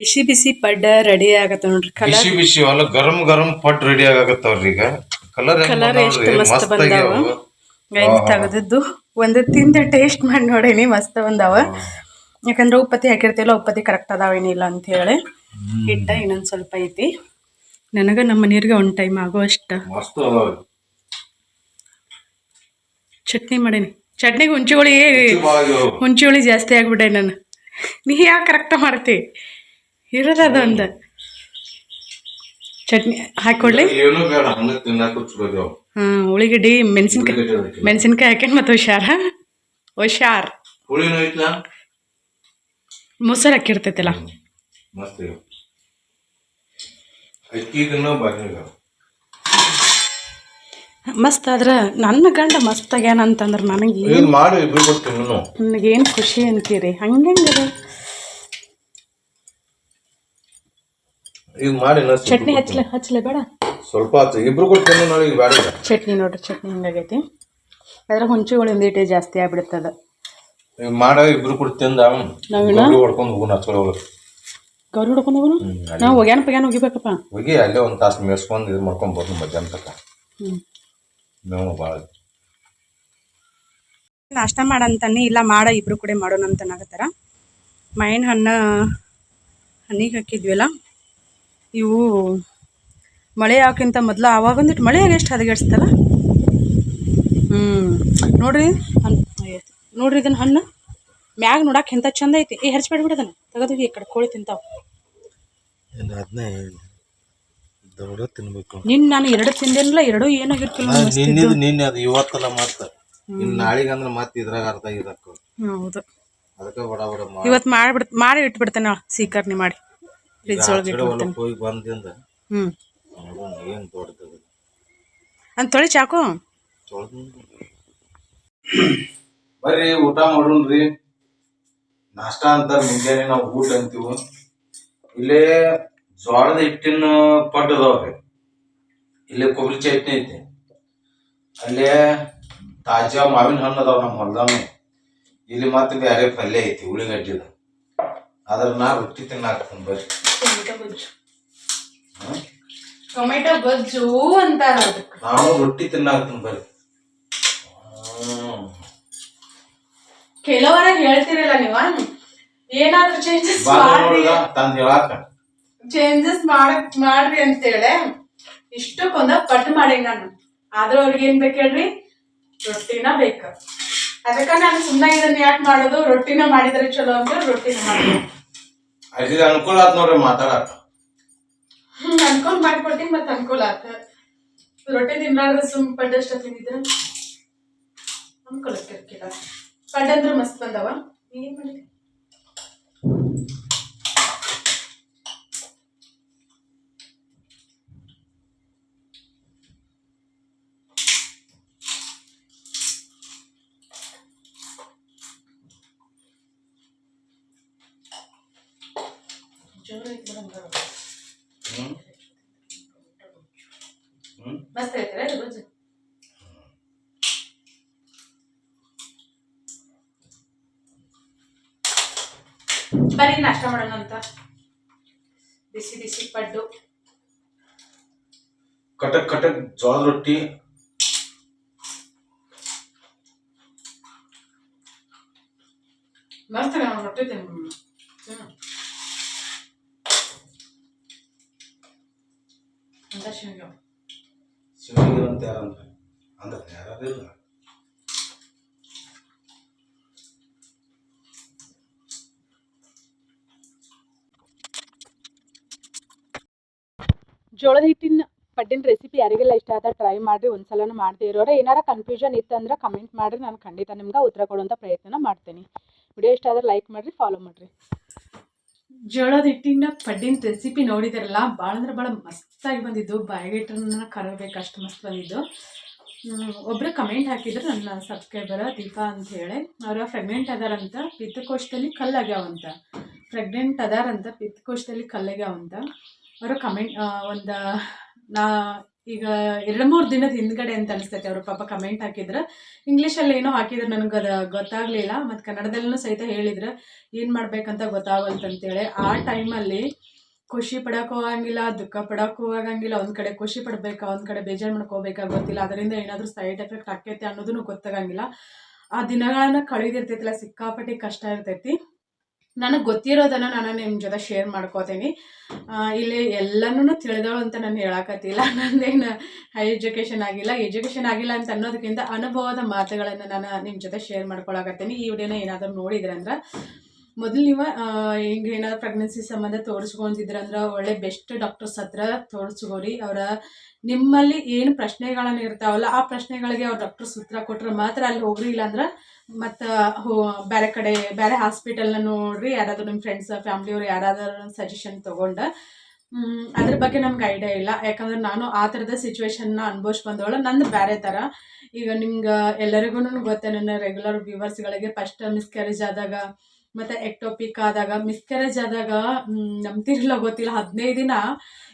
ಬಿಸಿ ಬಿಸಿ ಪಡ್ಡ ರೆಡಿ ಆಗತ್ತ ನೋಡ್ರಿ ಕಲರ್ ಬಿಸಿ ಬಿಸಿ ಅಲ್ಲ ಗರಂ ಗರಂ ಪಟ್ ರೆಡಿ ಆಗತ್ತವ್ರಿ ಈಗ. ಕಲರ್ ಕಲರ್ ಎಷ್ಟು ಮಸ್ತ್ ಬಂದಾವ. ಗೈಸ್ ತೆಗೆದದ್ದು ಒಂದು ತಿಂದ ಟೇಸ್ಟ್ ಮಾಡಿ ನೋಡೇನಿ ಮಸ್ತ್ ಬಂದಾವ. ಯಾಕಂದ್ರೆ ಉಪ್ಪತ್ತಿ ಹಾಕಿರ್ತೀವಲ್ಲ ಉಪ್ಪತ್ತಿ ಕರೆಕ್ಟ್ ಅದಾವ ಏನಿಲ್ಲ ಅಂತ ಹೇಳಿ. ಹಿಟ್ಟ ಇನ್ನೊಂದ್ ಸ್ವಲ್ಪ ಐತಿ. ನನಗೆ ನಮ್ಮ ಮನೆಯವ್ರಿಗೆ ಒಂದು ಟೈಮ್ ಆಗೋ ಅಷ್ಟ. ಚಟ್ನಿ ಮಾಡೇನಿ. ಚಟ್ನಿಗೆ ಹುಂಚುಳಿ. ಹುಂಚುಳಿ ಜಾಸ್ತಿ ಆಗ್ಬಿಟ್ಟೆ ನಾನು ನೀ ಯಾಕೆ ಕರೆಕ್ಟ್ ಮಾಡ್ತಿ? ಇರೋದು ಅದೊಂದು ಚಟ್ನಿ ಹಾಕೊಳ್ಳಿ. ಹಾಂ ಉಳಿಗಡ್ಡಿ ಮೆಣಸಿನ್ಕಾಯಿ. ಮೆಣಸಿನ್ಕಾಯಿ ಹಾಕ್ಯಂಡು ಮತ್ತು ಹುಷಾರ. ಹುಷಾರ್. ಮೊಸರು ಹಾಕಿರ್ತೈತಲ್ಲ. ಮಸ್ತ್ ಆದ್ರ ಅಕ್ಕಿಗನ್ನ ಬಾರಿ ಮಸ್ತ್ ಆದ್ರೆ ನನ್ನ ಗಂಡ ಮಸ್ತ್ ಆಗ್ಯಾನ ಅಂತಂದ್ರೆ ನನಗೆ ಏನು ಮಾಡಿ ಇಬ್ರು ಕೊಡ್ತೀನಿ ನಾನು ನನಗೇನು ಖುಷಿ ಅಂತೀರಿ ಹಂಗಂಗದ? ಈಗ ಮಾಡಿ ನಾ ಚಟ್ನಿ ಹಚ್ಚಲೆ ಹಚ್ಚಲೆ ಬೇಡ. ಸ್ವಲ್ಪ ಆತು ಇಬ್ರು ಕೊಡ್ತೀನಿ ನಾಳೆ ಈಗ ಬೇಡ ಚಟ್ನಿ ನೋಡ್ರಿ ಚಟ್ನಿ ಹಿಂಗಾಗೈತಿ. ಅದ್ರ ಹುಂಚಿ ಒಂದಿಟ್ಟೆ ಜಾಸ್ತಿ ಆಗ್ಬಿಡ್ತದ. ಈಗ ಮಾಡ ಇಬ್ರು ಕೊಡ್ತಿಂದ ನಾವಿನ್ನ? ಹೊಡ್ಕೊಂಡು ಹೋಗೋಣ ಹಚ್ಕೊಳ್ಳೋ ಗೌರಿ ಹೊಡ್ಕೊಂಡು ಹೋಗೋಣ ನಾವು ಒಗ್ಯಾನ ಪಗ್ಯಾನ ಹೋಗಿಬೇಕಪ್ಪ ಹೋಗಿ ಅಲ್ಲೇ ಒಂದು ತಾಸು ಮೇರ್ಸ್ಕೊಂಡು ಇದು ಮಾಡ್ಕೊಂಡು ಬರ್ತೀನಿ ಮಧ್ಯಾಹ್ನ ತಕ್ಕ ಹ್ಞೂ ಮೇವು ಭಾಳ ನಾಷ್ಟ ಮಾಡಂತಾನೆ ಇಲ್ಲ ಮಾಡ ಇಬ್ರು ಕೂಡ ಮಾಡೋಣ ಅಂತ ಅನ್ನಕತ್ತಾರ. ಮಾವಿನ ಹಣ್ಣು ಹಣ್ಣಿಗೆ ಹಾಕಿದ್ವಿಲ್ಲ ಇವು ಮಳೆ ಹಾಕಿಂತ ಮೊದಲು ಆವಾಗ ಒಂದಿಟ್ಟು ಮಳೆ ಎಷ್ಟು ಹದಗೆಡ್ಸ್ತಲ್ಲ ಹ್ಞೂ ನೋಡ್ರಿ. ನೋಡ್ರಿ ಇದನ್ನ ಹಣ್ಣು. ಮ್ಯಾಗ ನೋಡಕ್ಕೆ ಎಂತ ಚಂದ ಐತಿ. ಏ ಹರ್ಚ್ಬೇಡ ಬಿಡದನ್ನ ತೆಗೆದು ಈ ಕಡೆ ಕೋಳಿ ತಿಂತಾವ. ನಿನ್ ತಿನ್ಬೇಕು. ನಿನ್ನ ನಾನು ಎರಡು ತಿಂದಿಲ್ಲ ಎರಡು ಏನಾಗಿರ್ತಿಲ್ಲ ನಿನ್ನಿದು ನಿನ್ನೆ ಅದು ಇವತ್ತಲ್ಲ ಮತ್ತೆ. ನಿನ್ನ ನಾಳೆಗೆ ಅಂದ್ರೆ ಮತ್ತೆ ಇದ್ರಾಗ ಅರ್ಧ ಇದಕ್ಕ ಹೌದು. ಅದಕ್ಕೆ ಬಡ ಬಡ ಮಾಡಿ. ಇವತ್ತು ಮಾಡಿಬಿಡ್ ಮಾಡಿ ಇಟ್ಬಿಡ್ತೇನೆ ಸೀಕರ್ಣಿ ಮಾಡಿ. ಫ್ರಿಜ್ ಒಳಗೆ ಇಟ್ಬಿಡ್ತೇನೆ. ಹೋಗಿ ಬಂದಿಂದ ಹ್ಞೂ ಏನು ದೊಡ್ಡದು. ಅಂತ ತೊಳಿ ಚಾಕು. ಬರ್ರಿ ಊಟ ಮಾಡೋಣ್ರಿ. ನಾಷ್ಟ ಅಂತ ಮುಂಜಾನೆ ನಾವು ಊಟ ಅಂತೀವಿ. ಇಲ್ಲೇ ಜೋಳದ ಹಿಟ್ಟಿನ ಅದಾವ್ರಿ ಇಲ್ಲೇ ಕೊಬ್ಬರಿ ಚಟ್ನಿ ಐತಿ. ಅಲ್ಲೇ ತಾಜಾ ಮಾವಿನ ಹಣ್ಣು ಅದಾವ ನಮ್ಮ ಹೊಲ್ದಾನು ಇಲ್ಲಿ ಮತ್ತೆ ಬೇರೆ ಪಲ್ಯ ಐತಿ ಉಳ್ಳಿಗಡ್ಡಿದ. ಅದ್ರ ನಾ ರೊಟ್ಟಿ ತಿನ್ನಾಕ್ತೀನಿ ಬರ್ರಿ? ಟೊಮೆಟೊ ಗೊಜ್ಜು ಅಂತಾರ ನಾನು ರೊಟ್ಟಿ ತಿನ್ನಾಕ್ತೀನಿ ಬರ್ರಿ. ಕೆಲವರ ಹೇಳ್ತಿರಲ್ಲ ನೀವು. ಏನಾದ್ರೂ ಚೇಂಜಸ್ ಮಾಡ್ರಿ. ತಂದ್ ಹೇಳಾಕ. ಚೇಂಜಸ್ ಮಾಡಕ್ ಮಾಡ್ರಿ ಅಂತೇಳಿ. ಇಷ್ಟಕ್ಕೊಂದ ಪಟ್ ಮಾಡಿ ನಾನು. ಆದ್ರೂ ಅವ್ರಿಗೆ ಏನ್ ಬೇಕು ಹೇಳ್ರಿ? ರೊಟ್ಟಿನ ಬೇಕ. ಅದಕ್ಕ ನಾನು ಸುಮ್ಮನೆ ಇದನ್ನ ಯಾಕೆ ಮಾಡೋದು? ರೊಟ್ಟಿನ ಮಾಡಿದ್ರೆ ಚಲೋ ಅಂತ ರೊಟ್ಟಿನ ಮಾಡಿದ್ರೆ ಅನುಕೂಲ ಆತ್ ನೋಡ್ರಿ ಮಾತಾಡಕ. ಹ್ಮ್ ಅನ್ಕೊಂಡ್ ಮತ್ತೆ ಮತ್ ಅನುಕೂಲ ಆತ. ರೊಟ್ಟಿ ತಿನ್ಲಾರ್ದ ಸುಮ್ ಪಡ್ಡ ತಿಂದಿದ್ರೆ ಅನ್ಕೊಳಕ್ ಅಂದ್ರೆ ಮಸ್ತ್ ಬಂದವ. ಏನ್ ಮಾಡಿದ್ರಿ ಮಸ್ತ್ ಐತ್ರಿ ಬರೀ ನಾಷ್ಟ ಮಾಡೋಣ ಅಂತ. ಬಿಸಿ ಬಿಸಿ ಪಡ್ಡು. ಕಟಕ್ ಕಟಕ್ ಜೋಳದ ರೊಟ್ಟಿ. ಬರ್ತಾರೆ ನಾನು ರೊಟ್ಟಿ ತಿನ್ಬೋದು. ಅಂತ ಶಿವಗಿರಿ ಅಂತ ಅಂದ್ರೆ ಯಾರಿಲ್ಲ ಜೋಳದ ಹಿಟ್ಟಿನ ಪಡ್ಡಿನ ರೆಸಿಪಿ ಯಾರಿಗೆಲ್ಲ ಇಷ್ಟ ಆದ ಟ್ರೈ ಮಾಡಿರಿ, ಒಂದ್ಸಲನೂ ಮಾಡದೇ ಇರೋರೆ. ಏನಾರ ಕನ್ಫ್ಯೂಷನ್ ಇತ್ತಂದ್ರೆ ಕಮೆಂಟ್ ಮಾಡಿರಿ, ನಾನು ಖಂಡಿತ ನಿಮ್ಗೆ ಉತ್ತರ ಕೊಡುವಂಥ ಪ್ರಯತ್ನ ಮಾಡ್ತೀನಿ. ವಿಡಿಯೋ ಇಷ್ಟ ಆದ್ರೆ ಲೈಕ್ ಮಾಡಿರಿ ಫಾಲೋ ಮಾಡಿರಿ. ಜೋಳದ ಹಿಟ್ಟಿನ ಪಡ್ಡಿನ ರೆಸಿಪಿ ನೋಡಿದಾರಲ್ಲ ಭಾಳ ಅಂದ್ರೆ ಭಾಳ ಮಸ್ತಾಗಿ ಬಂದಿದ್ದು. ಬಾಯಿಗಿಟ್ಟನ್ನ ಕರಬೇಕು ಅಷ್ಟು ಮಸ್ತ್ ಬಂದಿದ್ದು. ಒಬ್ಬರು ಕಮೆಂಟ್ ಹಾಕಿದ್ರು, ನನ್ನ ಸಬ್ಸ್ಕ್ರೈಬರ ದೀಪಾ ಅಂತ ಹೇಳಿ. ಅವರ ಪ್ರೆಗ್ನೆಂಟ್ ಅದಾರಂತ ಪಿತ್ತಕೋಶದಲ್ಲಿ ಕಲ್ಲಾಗ್ಯಾವಂತ ಪ್ರೆಗ್ನೆಂಟ್ ಅದಾರಂತ ಪಿತ್ತಕೋಶದಲ್ಲಿ ಕಲ್ಲಾಗ್ಯಾವಂತ ಅವರು ಕಮೆಂಟ್ ಒಂದು, ನಾ, ಈಗ ಎರಡು ಮೂರು ದಿನದ ಹಿಂದ್ಗಡೆ ಅಂತ ಅನಿಸ್ತೈತೆ ಅವರು ಪಾಪ ಕಮೆಂಟ್ ಹಾಕಿದ್ರು. ಇಂಗ್ಲೀಷಲ್ಲಿ ಏನೋ ಹಾಕಿದ್ರು ನನಗೆ ಅದು ಗೊತ್ತಾಗಲಿಲ್ಲ, ಮತ್ತು ಕನ್ನಡದಲ್ಲೂ ಸಹಿತ ಹೇಳಿದ್ರು. ಏನು ಮಾಡ್ಬೇಕಂತ ಗೊತ್ತಾಗಲ್ತಂತೇಳಿ, ಆ ಟೈಮಲ್ಲಿ ಖುಷಿ ಪಡೋಕ್ಕೂ ಆಗಂಗಿಲ್ಲ, ದುಃಖ ಪಡೋಕ್ಕೂ ಆಗಂಗಿಲ್ಲ, ಒಂದು ಕಡೆ ಖುಷಿ ಪಡ್ಬೇಕಾ, ಒಂದು ಕಡೆ ಬೇಜಾರು ಮಾಡ್ಕೋಬೇಕಾ ಗೊತ್ತಿಲ್ಲ. ಅದರಿಂದ ಏನಾದರೂ ಸೈಡ್ ಎಫೆಕ್ಟ್ ಆಕೈತೆ ಅನ್ನೋದನ್ನು ಗೊತ್ತಾಗಂಗಿಲ್ಲ. ಆ ದಿನಗಳನ್ನು ಕಳೆದಿರ್ತೈತಿಲ್ಲ, ಸಿಕ್ಕಾಪಟ್ಟೆ ಕಷ್ಟ ಇರ್ತೈತಿ. ನನಗೆ ಗೊತ್ತಿರೋದನ್ನು ನಾನು ನಿಮ್ಮ ಜೊತೆ ಶೇರ್ ಮಾಡ್ಕೋತೀನಿ. ಇಲ್ಲಿ ಎಲ್ಲನೂ ತಿಳಿದವಳು ಅಂತ ನಾನು ಹೇಳಕತ್ತಿಲ್ಲ. *laughs* ನಂದೇನು ಹೈ ಎಜುಕೇಷನ್ ಆಗಿಲ್ಲ. ಎಜುಕೇಷನ್ ಆಗಿಲ್ಲ ಅಂತ ಅನ್ನೋದಕ್ಕಿಂತ ಅನುಭವದ ಮಾತುಗಳನ್ನು ನಾನು ನಿಮ್ಮ ಜೊತೆ ಶೇರ್ ಮಾಡ್ಕೊಳಕತ್ತೀನಿ. ಈ ವಿಡಿಯೋನ ಏನಾದರೂ ನೋಡಿದ್ರೆ ಅಂದ್ರೆ ಮೊದಲು ನೀವು ಹಿಂಗೆ ಏನಾದ್ರು ಪ್ರೆಗ್ನೆನ್ಸಿ ಸಂಬಂಧ ತೋರಿಸ್ಕೊಂತಿದ್ರಂದ್ರೆ ಒಳ್ಳೆ ಬೆಸ್ಟ್ ಡಾಕ್ಟರ್ಸ್ ಹತ್ರ ತೋರಿಸ್ಕೋರಿ. ಅವರ ನಿಮ್ಮಲ್ಲಿ ಏನು ಪ್ರಶ್ನೆಗಳನ್ನು ಇರ್ತಾವಲ್ಲ, ಆ ಪ್ರಶ್ನೆಗಳಿಗೆ ಅವ್ರು ಡಾಕ್ಟರ್ಸ್ ಉತ್ತರ ಕೊಟ್ಟರೆ ಮಾತ್ರ ಅಲ್ಲಿ ಹೋಗ್ರಿ, ಇಲ್ಲಾಂದ್ರೆ ಮತ್ತು ಹೋ ಬೇರೆ ಕಡೆ ಬೇರೆ ಹಾಸ್ಪಿಟಲ್ನ ನೋಡ್ರಿ ಯಾರಾದರೂ ನಿಮ್ಮ ಫ್ರೆಂಡ್ಸ್ ಫ್ಯಾಮ್ಲಿಯವ್ರು ಯಾರಾದರೂ ಸಜೆಷನ್ ತೊಗೊಂಡು ಅದ್ರ ಬಗ್ಗೆ ನಮ್ಗೆ ಐಡಿಯಾ ಇಲ್ಲ. ಯಾಕಂದ್ರೆ ನಾನು ಆ ಥರದ ಸಿಚುವೇಶನ್ನ ಅನುಭವಿಸಿ ಬಂದವಳು. ನಂದು ಬೇರೆ ಥರ ಈಗ ನಿಮ್ಗೆ ಎಲ್ಲರಿಗೂ ಗೊತ್ತೆ ನನ್ನ ರೆಗ್ಯುಲರ್ ವ್ಯೂವರ್ಸ್ಗಳಿಗೆ ಫಸ್ಟ್ ಮಿಸ್ಕ್ಯಾರೇಜ್ ಆದಾಗ ಮತ್ತು ಎಕ್ಟೋಪಿಕ್ ಆದಾಗ ಮಿಸ್ಕ್ಯಾರೇಜ್ ಆದಾಗ ಮ್, ನಂಬ್ತಿರಲಿಲ್ಲ ಗೊತ್ತಿಲ್ಲ. ಹದಿನೈದು ದಿನ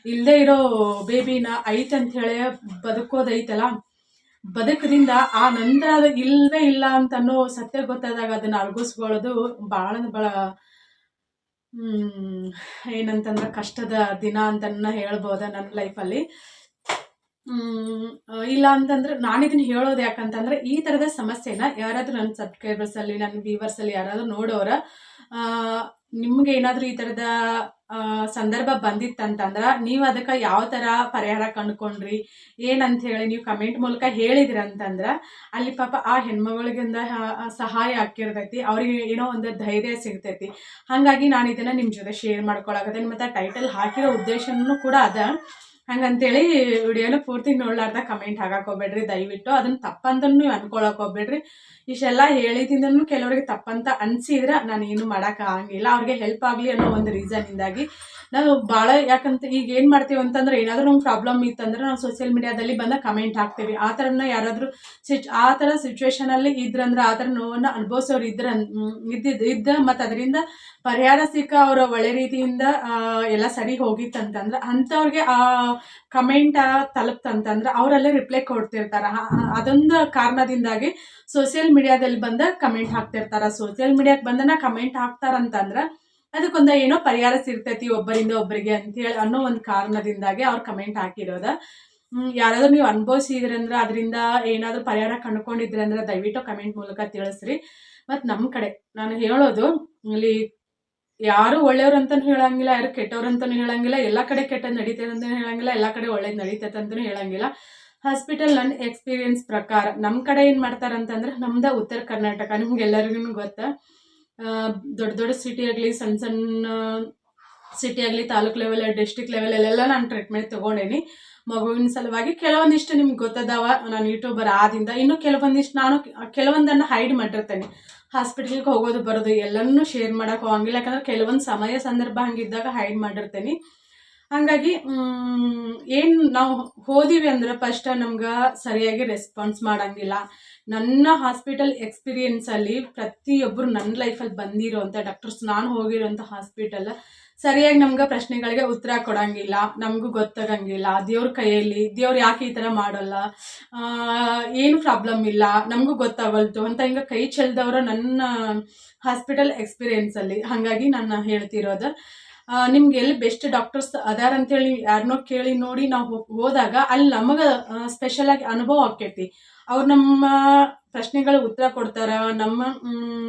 ಇಲ್ಲದೆ ಇರೋ ಬೇಬಿನ ಅಂತ ಹೇಳಿ ಬದುಕೋದೈತಲ್ಲ ಬದುಕದಿಂದ ಆ ನಂತರ ಅದು ಇಲ್ಲವೇ ಇಲ್ಲ ಅಂತ ಅನ್ನೋ ಸತ್ಯ ಗೊತ್ತಾದಾಗ ಅದನ್ನು ಅಳಗಿಸ್ಕೊಳ್ಳೋದು ಭಾಳ ಭಾಳ ಏನಂತಂದ್ರೆ ಕಷ್ಟದ ದಿನ ಅಂತನ್ನ ಹೇಳ್ಬೋದ ನನ್ನ ಲೈಫಲ್ಲಿ ಇಲ್ಲ ಅಂತಂದ್ರೆ ನಾನು ಇದನ್ನ ಹೇಳೋದು ಯಾಕಂತಂದ್ರೆ ಈ ಥರದ ಸಮಸ್ಯೆನ ಯಾರಾದರೂ ನನ್ನ ಸಬ್ಸ್ಕ್ರೈಬರ್ಸಲ್ಲಿ ನನ್ನ ವ್ಯೂವರ್ಸಲ್ಲಿ ಯಾರಾದರೂ ನೋಡೋರ ನಿಮ್ಗೆ ಏನಾದರೂ ಈ ಥರದ ಆ, ಸಂದರ್ಭ ಬಂದಿತ್ತಂತಂದ್ರೆ ನೀವು ಅದಕ್ಕೆ ಯಾವ ಥರ ಪರಿಹಾರ ಕಂಡುಕೊಂಡ್ರಿ? ಏನಂತ ಹೇಳಿ ನೀವು ಕಮೆಂಟ್ ಮೂಲಕ ಹೇಳಿದ್ರಿ ಅಂತಂದ್ರೆ ಅಲ್ಲಿ ಪಾಪ ಆ ಹೆಣ್ಮಗಳಿಗಿಂದ ಸಹಾಯ ಆಕ್ಕಿರ್ತೈತಿ ಅವ್ರಿಗೆ ಏನೋ ಒಂದು ಧೈರ್ಯ ಸಿಗ್ತೈತಿ. ಹಾಗಾಗಿ ನಾನು ಇದನ್ನು ನಿಮ್ಮ ಜೊತೆ ಶೇರ್ ಮಾಡ್ಕೊಳಕತ್ತೀನಿ ಮತ್ತು ಟೈಟಲ್ ಹಾಕಿರೋ ಉದ್ದೇಶನೂ ಕೂಡ ಅದ. ಹಂಗಂತೇಳಿ ವಿಡಿಯೋನ ಪೂರ್ತಿ ನೋಡ್ಲಾರ್ದ ಕಮೆಂಟ್ ಹಾಕಕ್ಕೆ ಹೋಗ್ಬೇಡ್ರಿ, ದಯವಿಟ್ಟು ಅದನ್ನ ತಪ್ಪಂತನೂ ಅನ್ಕೊಳಕ್ ಹೋಗ್ಬೇಡ್ರಿ. ಇಷ್ಟೆಲ್ಲ ಹೇಳಿದಿಂದನೂ ಕೆಲವರಿಗೆ ತಪ್ಪಂತ ಅನ್ಸಿದ್ರ ನಾನು ಏನು ಮಾಡೋಕೆ ಆಗಂಗಿಲ್ಲ. ಅವ್ರಿಗೆ ಹೆಲ್ಪ್ ಆಗಲಿ ಅನ್ನೋ ಒಂದು ರೀಸನ್ನಿಂದಾಗಿ ನಾವು ಭಾಳ ಯಾಕಂತ ಈಗ ಏನು ಮಾಡ್ತೀವಿ ಅಂತಂದ್ರೆ ಏನಾದರೂ ನಮ್ಗೆ ಪ್ರಾಬ್ಲಮ್ ಇತ್ತಂದ್ರೆ ನಾವು ಸೋಷಿಯಲ್ ಮೀಡಿಯಾದಲ್ಲಿ ಬಂದ ಕಮೆಂಟ್ ಹಾಕ್ತೀವಿ. ಆ ಥರನ ಯಾರಾದರೂ ಸಿಚ್ ಆ ಥರ ಸಿಚುವೇಶನಲ್ಲಿ ಇದ್ರಂದ್ರೆ ಆ ಥರ ನೋವನ್ನು ಅನುಭವಿಸೋರು ಇದ್ರ ಇದ್ದಿದ್ದು ಇದ್ದ ಮತ್ತು ಅದರಿಂದ ಪರಿಹಾರ ಸಿಕ್ಕ ಅವರ ಒಳ್ಳೆ ರೀತಿಯಿಂದ ಎಲ್ಲ ಸರಿ ಹೋಗಿತ್ತಂತಂದ್ರೆ ಅಂಥವ್ರಿಗೆ ಆ ಕಮೆಂಟ್ ತಲುಪ್ತಂತಂದ್ರೆ ಅವರಲ್ಲೇ ರಿಪ್ಲೈ ಕೊಡ್ತಿರ್ತಾರೆ. ಅದೊಂದು ಕಾರಣದಿಂದಾಗಿ ಸೋಷಿಯಲ್ ಮೀಡಿಯಾದಲ್ಲಿ ಬಂದ ಕಮೆಂಟ್ ಹಾಕ್ತಿರ್ತಾರೆ. ಸೋಷಿಯಲ್ ಮೀಡಿಯಾಕ್ಕೆ ಬಂದನ ಕಮೆಂಟ್ ಹಾಕ್ತಾರಂತಂದ್ರೆ ಅದಕ್ಕೊಂದು ಏನೋ ಪರಿಹಾರ ಸಿಗ್ತೈತಿ ಒಬ್ಬರಿಂದ ಒಬ್ಬರಿಗೆ ಅಂತೇಳಿ ಅನ್ನೋ ಒಂದು ಕಾರಣದಿಂದಾಗಿ ಅವ್ರು ಕಮೆಂಟ್ ಹಾಕಿರೋದ. ಯಾರಾದರೂ ನೀವು ಅನುಭವಿಸಿದ್ರಂದ್ರೆ ಅದರಿಂದ ಏನಾದರೂ ಪರಿಹಾರ ಕಂಡುಕೊಂಡಿದ್ರೆ ಅಂದ್ರೆ ದಯವಿಟ್ಟು ಕಮೆಂಟ್ ಮೂಲಕ ತಿಳಿಸ್ರಿ. ಮತ್ತು ನಮ್ಮ ಕಡೆ ನಾನು ಹೇಳೋದು, ಇಲ್ಲಿ ಯಾರು ಒಳ್ಳೆಯವ್ರು ಅಂತಲೂ ಹೇಳಂಗಿಲ್ಲ, ಯಾರು ಕೆಟ್ಟವ್ರು ಅಂತಲೂ ಹೇಳಂಗಿಲ್ಲ, ಎಲ್ಲ ಕಡೆ ಕೆಟ್ಟ ನಡೀತದೆ ಅಂತಲೂ ಹೇಳಂಗಿಲ್ಲ, ಎಲ್ಲ ಕಡೆ ಒಳ್ಳೇದು ನಡೀತೈತೆ ಅಂತಲೂ ಹೇಳಂಗಿಲ್ಲ. ಹಾಸ್ಪಿಟಲ್ ನನ್ನ ಎಕ್ಸ್ಪೀರಿಯನ್ಸ್ ಪ್ರಕಾರ ನಮ್ಮ ಕಡೆ ಏನು ಮಾಡ್ತಾರೆ ಅಂತಂದ್ರೆ ನಮ್ದು ಉತ್ತರ ಕರ್ನಾಟಕ, ನಿಮ್ಗೆಲ್ಲರಿಗೂ ಗೊತ್ತಾ. ದೊಡ್ಡ ದೊಡ್ಡ ಸಿಟಿ ಆಗಲಿ, ಸಣ್ಣ ಸಣ್ಣ ಸಿಟಿ ಆಗಲಿ, ತಾಲೂಕು ಲೆವೆಲ್ ಡಿಸ್ಟಿಕ್ ಎಲ್ಲ ನಾನು ಟ್ರೀಟ್ಮೆಂಟ್ ತೊಗೊಂಡೇನಿ. ಮಗುವಿನ ಸಲುವಾಗಿ ಕೆಲವೊಂದಿಷ್ಟು ನಿಮ್ಗೆ ಗೊತ್ತದಾವ, ನಾನು ಯೂಟ್ಯೂಬರ್ ಆದಿಂದ. ಇನ್ನು ಕೆಲವೊಂದಿಷ್ಟು ನಾನು ಕೆಲವೊಂದನ್ನು ಹೈಡ್ ಮಾಡಿರ್ತೇನೆ. ಹಾಸ್ಪಿಟಲ್ಗೆ ಹೋಗೋದು, ಬರೋದು, ಎಲ್ಲನೂ ಶೇರ್ ಮಾಡೋಕೆ ಹೋಗಂಗಿಲ್ಲ. ಯಾಕಂದ್ರೆ ಕೆಲವೊಂದು ಸಮಯ ಸಂದರ್ಭ ಹಂಗಿದ್ದಾಗ ಹೈಡ್ ಮಾಡಿರ್ತೇನೆ. ಹಾಗಾಗಿ ಏನು ನಾವು ಹೋದಿವಿ ಅಂದ್ರೆ ಫಸ್ಟ್ ನಮ್ಗೆ ಸರಿಯಾಗಿ ರೆಸ್ಪಾನ್ಸ್ ಮಾಡಂಗಿಲ್ಲ. ನನ್ನ ಹಾಸ್ಪಿಟಲ್ ಎಕ್ಸ್ಪೀರಿಯನ್ಸಲ್ಲಿ ಪ್ರತಿಯೊಬ್ಬರು ನನ್ನ ಲೈಫಲ್ಲಿ ಬಂದಿರೋವಂಥ ಡಾಕ್ಟರ್ಸ್ ನಾನು ಹೋಗಿರೋಂಥ ಹಾಸ್ಪಿಟಲ್ ಸರಿಯಾಗಿ ನಮ್ಗೆ ಪ್ರಶ್ನೆಗಳಿಗೆ ಉತ್ತರ ಕೊಡಂಗಿಲ್ಲ, ನಮಗೂ ಗೊತ್ತಾಗಂಗಿಲ್ಲ. ದೇವ್ರ ಕೈಯಲ್ಲಿ, ದೇವ್ರು ಯಾಕೆ ಈ ಥರ ಮಾಡಲ್ಲ? ಏನು ಪ್ರಾಬ್ಲಮ್ ಇಲ್ಲ, ನಮಗೂ ಗೊತ್ತಾಗಲ್ತು ಅಂತ ಹಿಂಗೆ ಕೈ ಚೆಲ್ದವರು ನನ್ನ ಹಾಸ್ಪಿಟಲ್ ಎಕ್ಸ್ಪೀರಿಯನ್ಸಲ್ಲಿ ಹಾಗಾಗಿ ನಾನು ಹೇಳ್ತಿರೋದು ನಿಮ್ಗೆ ಎಲ್ಲಿ ಬೆಸ್ಟ್ ಡಾಕ್ಟರ್ಸ್ ಅದಾರ ಅಂತೇಳಿ ಯಾರನ್ನೋ ಕೇಳಿ ನೋಡಿ ನಾವು ಹೋದಾಗ ಅಲ್ಲಿ ನಮಗೆ ಸ್ಪೆಷಲಾಗಿ ಅನುಭವ ಆಕೈತಿ ಅವ್ರು ನಮ್ಮ ಪ್ರಶ್ನೆಗಳ ಉತ್ತರ ಕೊಡ್ತಾರ, ನಮ್ಮ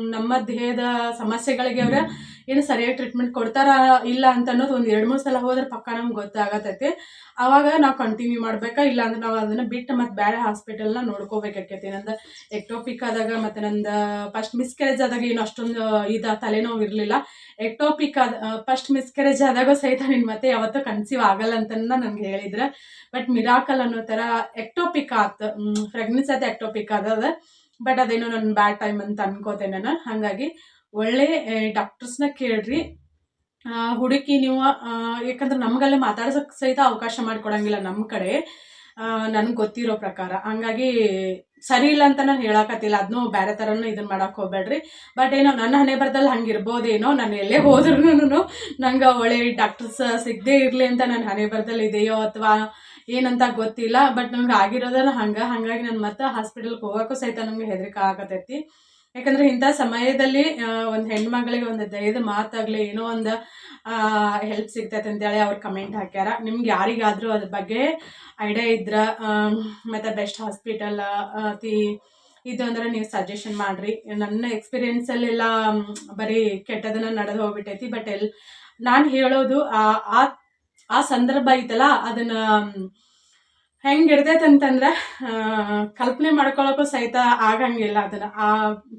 ನಮ್ಮ ದೇಹದ ಸಮಸ್ಯೆಗಳಿಗೆ ಅವ್ರ ಏನು ಸರಿಯಾಗಿ ಟ್ರೀಟ್ಮೆಂಟ್ ಕೊಡ್ತಾರ ಇಲ್ಲ ಅಂತ ಅನ್ನೋದು ಒಂದು ಎರಡು ಮೂರು ಸಲ ಹೋದ್ರೆ ಪಕ್ಕ ನಮ್ಗೆ ಗೊತ್ತಾಗತ್ತೈತಿ ಆವಾಗ ನಾವು ಕಂಟಿನ್ಯೂ ಮಾಡ್ಬೇಕಾ? ಇಲ್ಲ ಅಂದ್ರೆ ನಾವು ಅದನ್ನು ಬಿಟ್ಟು ಮತ್ತೆ ಬೇರೆ ಹಾಸ್ಪಿಟಲ್ನ ನೋಡ್ಕೋಬೇಕಾಕೈತಿ ನಂದು ಎಕ್ಟೋಪಿಕ್ ಆದಾಗ ಮತ್ತು ನಂದು ಫಸ್ಟ್ ಮಿಸ್ಕ್ಯಾರೇಜ್ ಆದಾಗ ಏನು ಅಷ್ಟೊಂದು ಇದು ತಲೆನೋವು ಇರಲಿಲ್ಲ. ಎಕ್ಟೋಪಿಕ್ ಆದ ಫಸ್ಟ್ ಮಿಸ್ಕ್ಯಾರೇಜ್ ಆದಾಗ ಸಹಿತ ನಿನ್ನ ಮತ್ತೆ ಯಾವತ್ತೂ ಕನ್ಸೀವ್ ಆಗಲ್ಲ ಅಂತ ನನಗೆ ಹೇಳಿದ್ರೆ. ಬಟ್ ಮಿರಾಕಲ್ ಅನ್ನೋ ಥರ ಎಕ್ಟೋಪಿಕ್ ಆತು ಪ್ರೆಗ್ನೆನ್ಸಿ ಆದ ಎಕ್ಟೋಪಿಕ್ ಆದದ. ಬಟ್ ಅದೇನೋ ನನ್ನ ಬ್ಯಾಡ್ ಟೈಮ್ ಅಂತ ಅನ್ಕೋತೇನೆ ನಾನು. ಹಾಗಾಗಿ ಒಳ್ಳೆ ಡಾಕ್ಟರ್ಸ್ನ ಕೇಳ್ರಿ. ಹುಡುಕಿ ನೀವು ಯಾಕಂದ್ರೆ ನಮಗಲ್ಲೇ ಮಾತಾಡ್ಸೋಕೆ ಸಹಿತ ಅವಕಾಶ ಮಾಡಿಕೊಡಂಗಿಲ್ಲ ನಮ್ಮ ಕಡೆ. ನನಗೆ ಗೊತ್ತಿರೋ ಪ್ರಕಾರ. ಹಂಗಾಗಿ ಸರಿ ಇಲ್ಲ ಅಂತ ನಾನು ಹೇಳಕತ್ತಿಲ್ಲ. ಅದನ್ನೂ ಬೇರೆ ಥರನೂ ಇದನ್ನ ಮಾಡೋಕೆ ಹೋಗ್ಬೇಡ್ರಿ. ಬಟ್ ಏನೋ ನನ್ನ ಹಣೆ ಬರದಲ್ಲಿ ಹಂಗೆ ಇರ್ಬೋದೇನೋ ನಾನು ಎಲ್ಲೇ ಹೋದ್ರೂ ನಂಗೆ ಒಳ್ಳೆ ಡಾಕ್ಟರ್ಸ್ ಸಿಗದೇ ಇರಲಿ ಅಂತ ನನ್ನ ಹಣೆ ಬರದಲ್ಲಿ ಇದೆಯೋ ಅಥವಾ ಏನಂತ ಗೊತ್ತಿಲ್ಲ. ಬಟ್ ನಂಗೆ ಆಗಿರೋದನ್ನ ಹಂಗೆ, ಹಾಗಾಗಿ ನಾನು ಮತ್ತೆ ಹಾಸ್ಪಿಟಲ್ಗೆ ಹೋಗೋಕ್ಕೂ ಸಹಿತ ನಮ್ಗೆ ಹೆದರಿಕೆ ಆಗತೈತಿ. ಯಾಕಂದ್ರೆ ಇಂಥ ಸಮಯದಲ್ಲಿ ಒಂದು ಹೆಣ್ಮಗಳಿಗೆ ಒಂದು ಧೈರ್ಯದ ಮಾತಾಗಲಿ, ಏನೋ ಒಂದು ಹೆಲ್ಪ್ ಸಿಗ್ತೈತೆ ಅಂತೇಳಿ ಅವ್ರು ಕಮೆಂಟ್ ಹಾಕ್ಯಾರ. ನಿಮ್ಗೆ ಯಾರಿಗಾದರೂ ಅದ್ರ ಬಗ್ಗೆ ಐಡಿಯಾ ಇದ್ರೆ ಮತ್ತು ಬೆಸ್ಟ್ ಹಾಸ್ಪಿಟಲ್ ಅತಿ ಇದು ಅಂದ್ರೆ ನೀವು ಸಜೆಷನ್ ಮಾಡಿರಿ. ನನ್ನ ಎಕ್ಸ್ಪೀರಿಯೆನ್ಸಲ್ಲೆಲ್ಲ ಬರೀ ಕೆಟ್ಟದನ್ನ ನಡೆದು ಹೋಗ್ಬಿಟ್ಟೈತಿ ಬಟ್ ಎಲ್, ನಾನು ಹೇಳೋದು, ಆ- ಆ ಸಂದರ್ಭ ಐತಲ್ಲ, ಅದನ್ನು ಹೆಂಗೆ ಆ, ಕಲ್ಪನೆ ಮಾಡ್ಕೊಳ್ಳೋಕ್ಕೂ ಸಹಿತ ಆಗಂಗಿಲ್ಲ ಅದನ್ನು. ಆ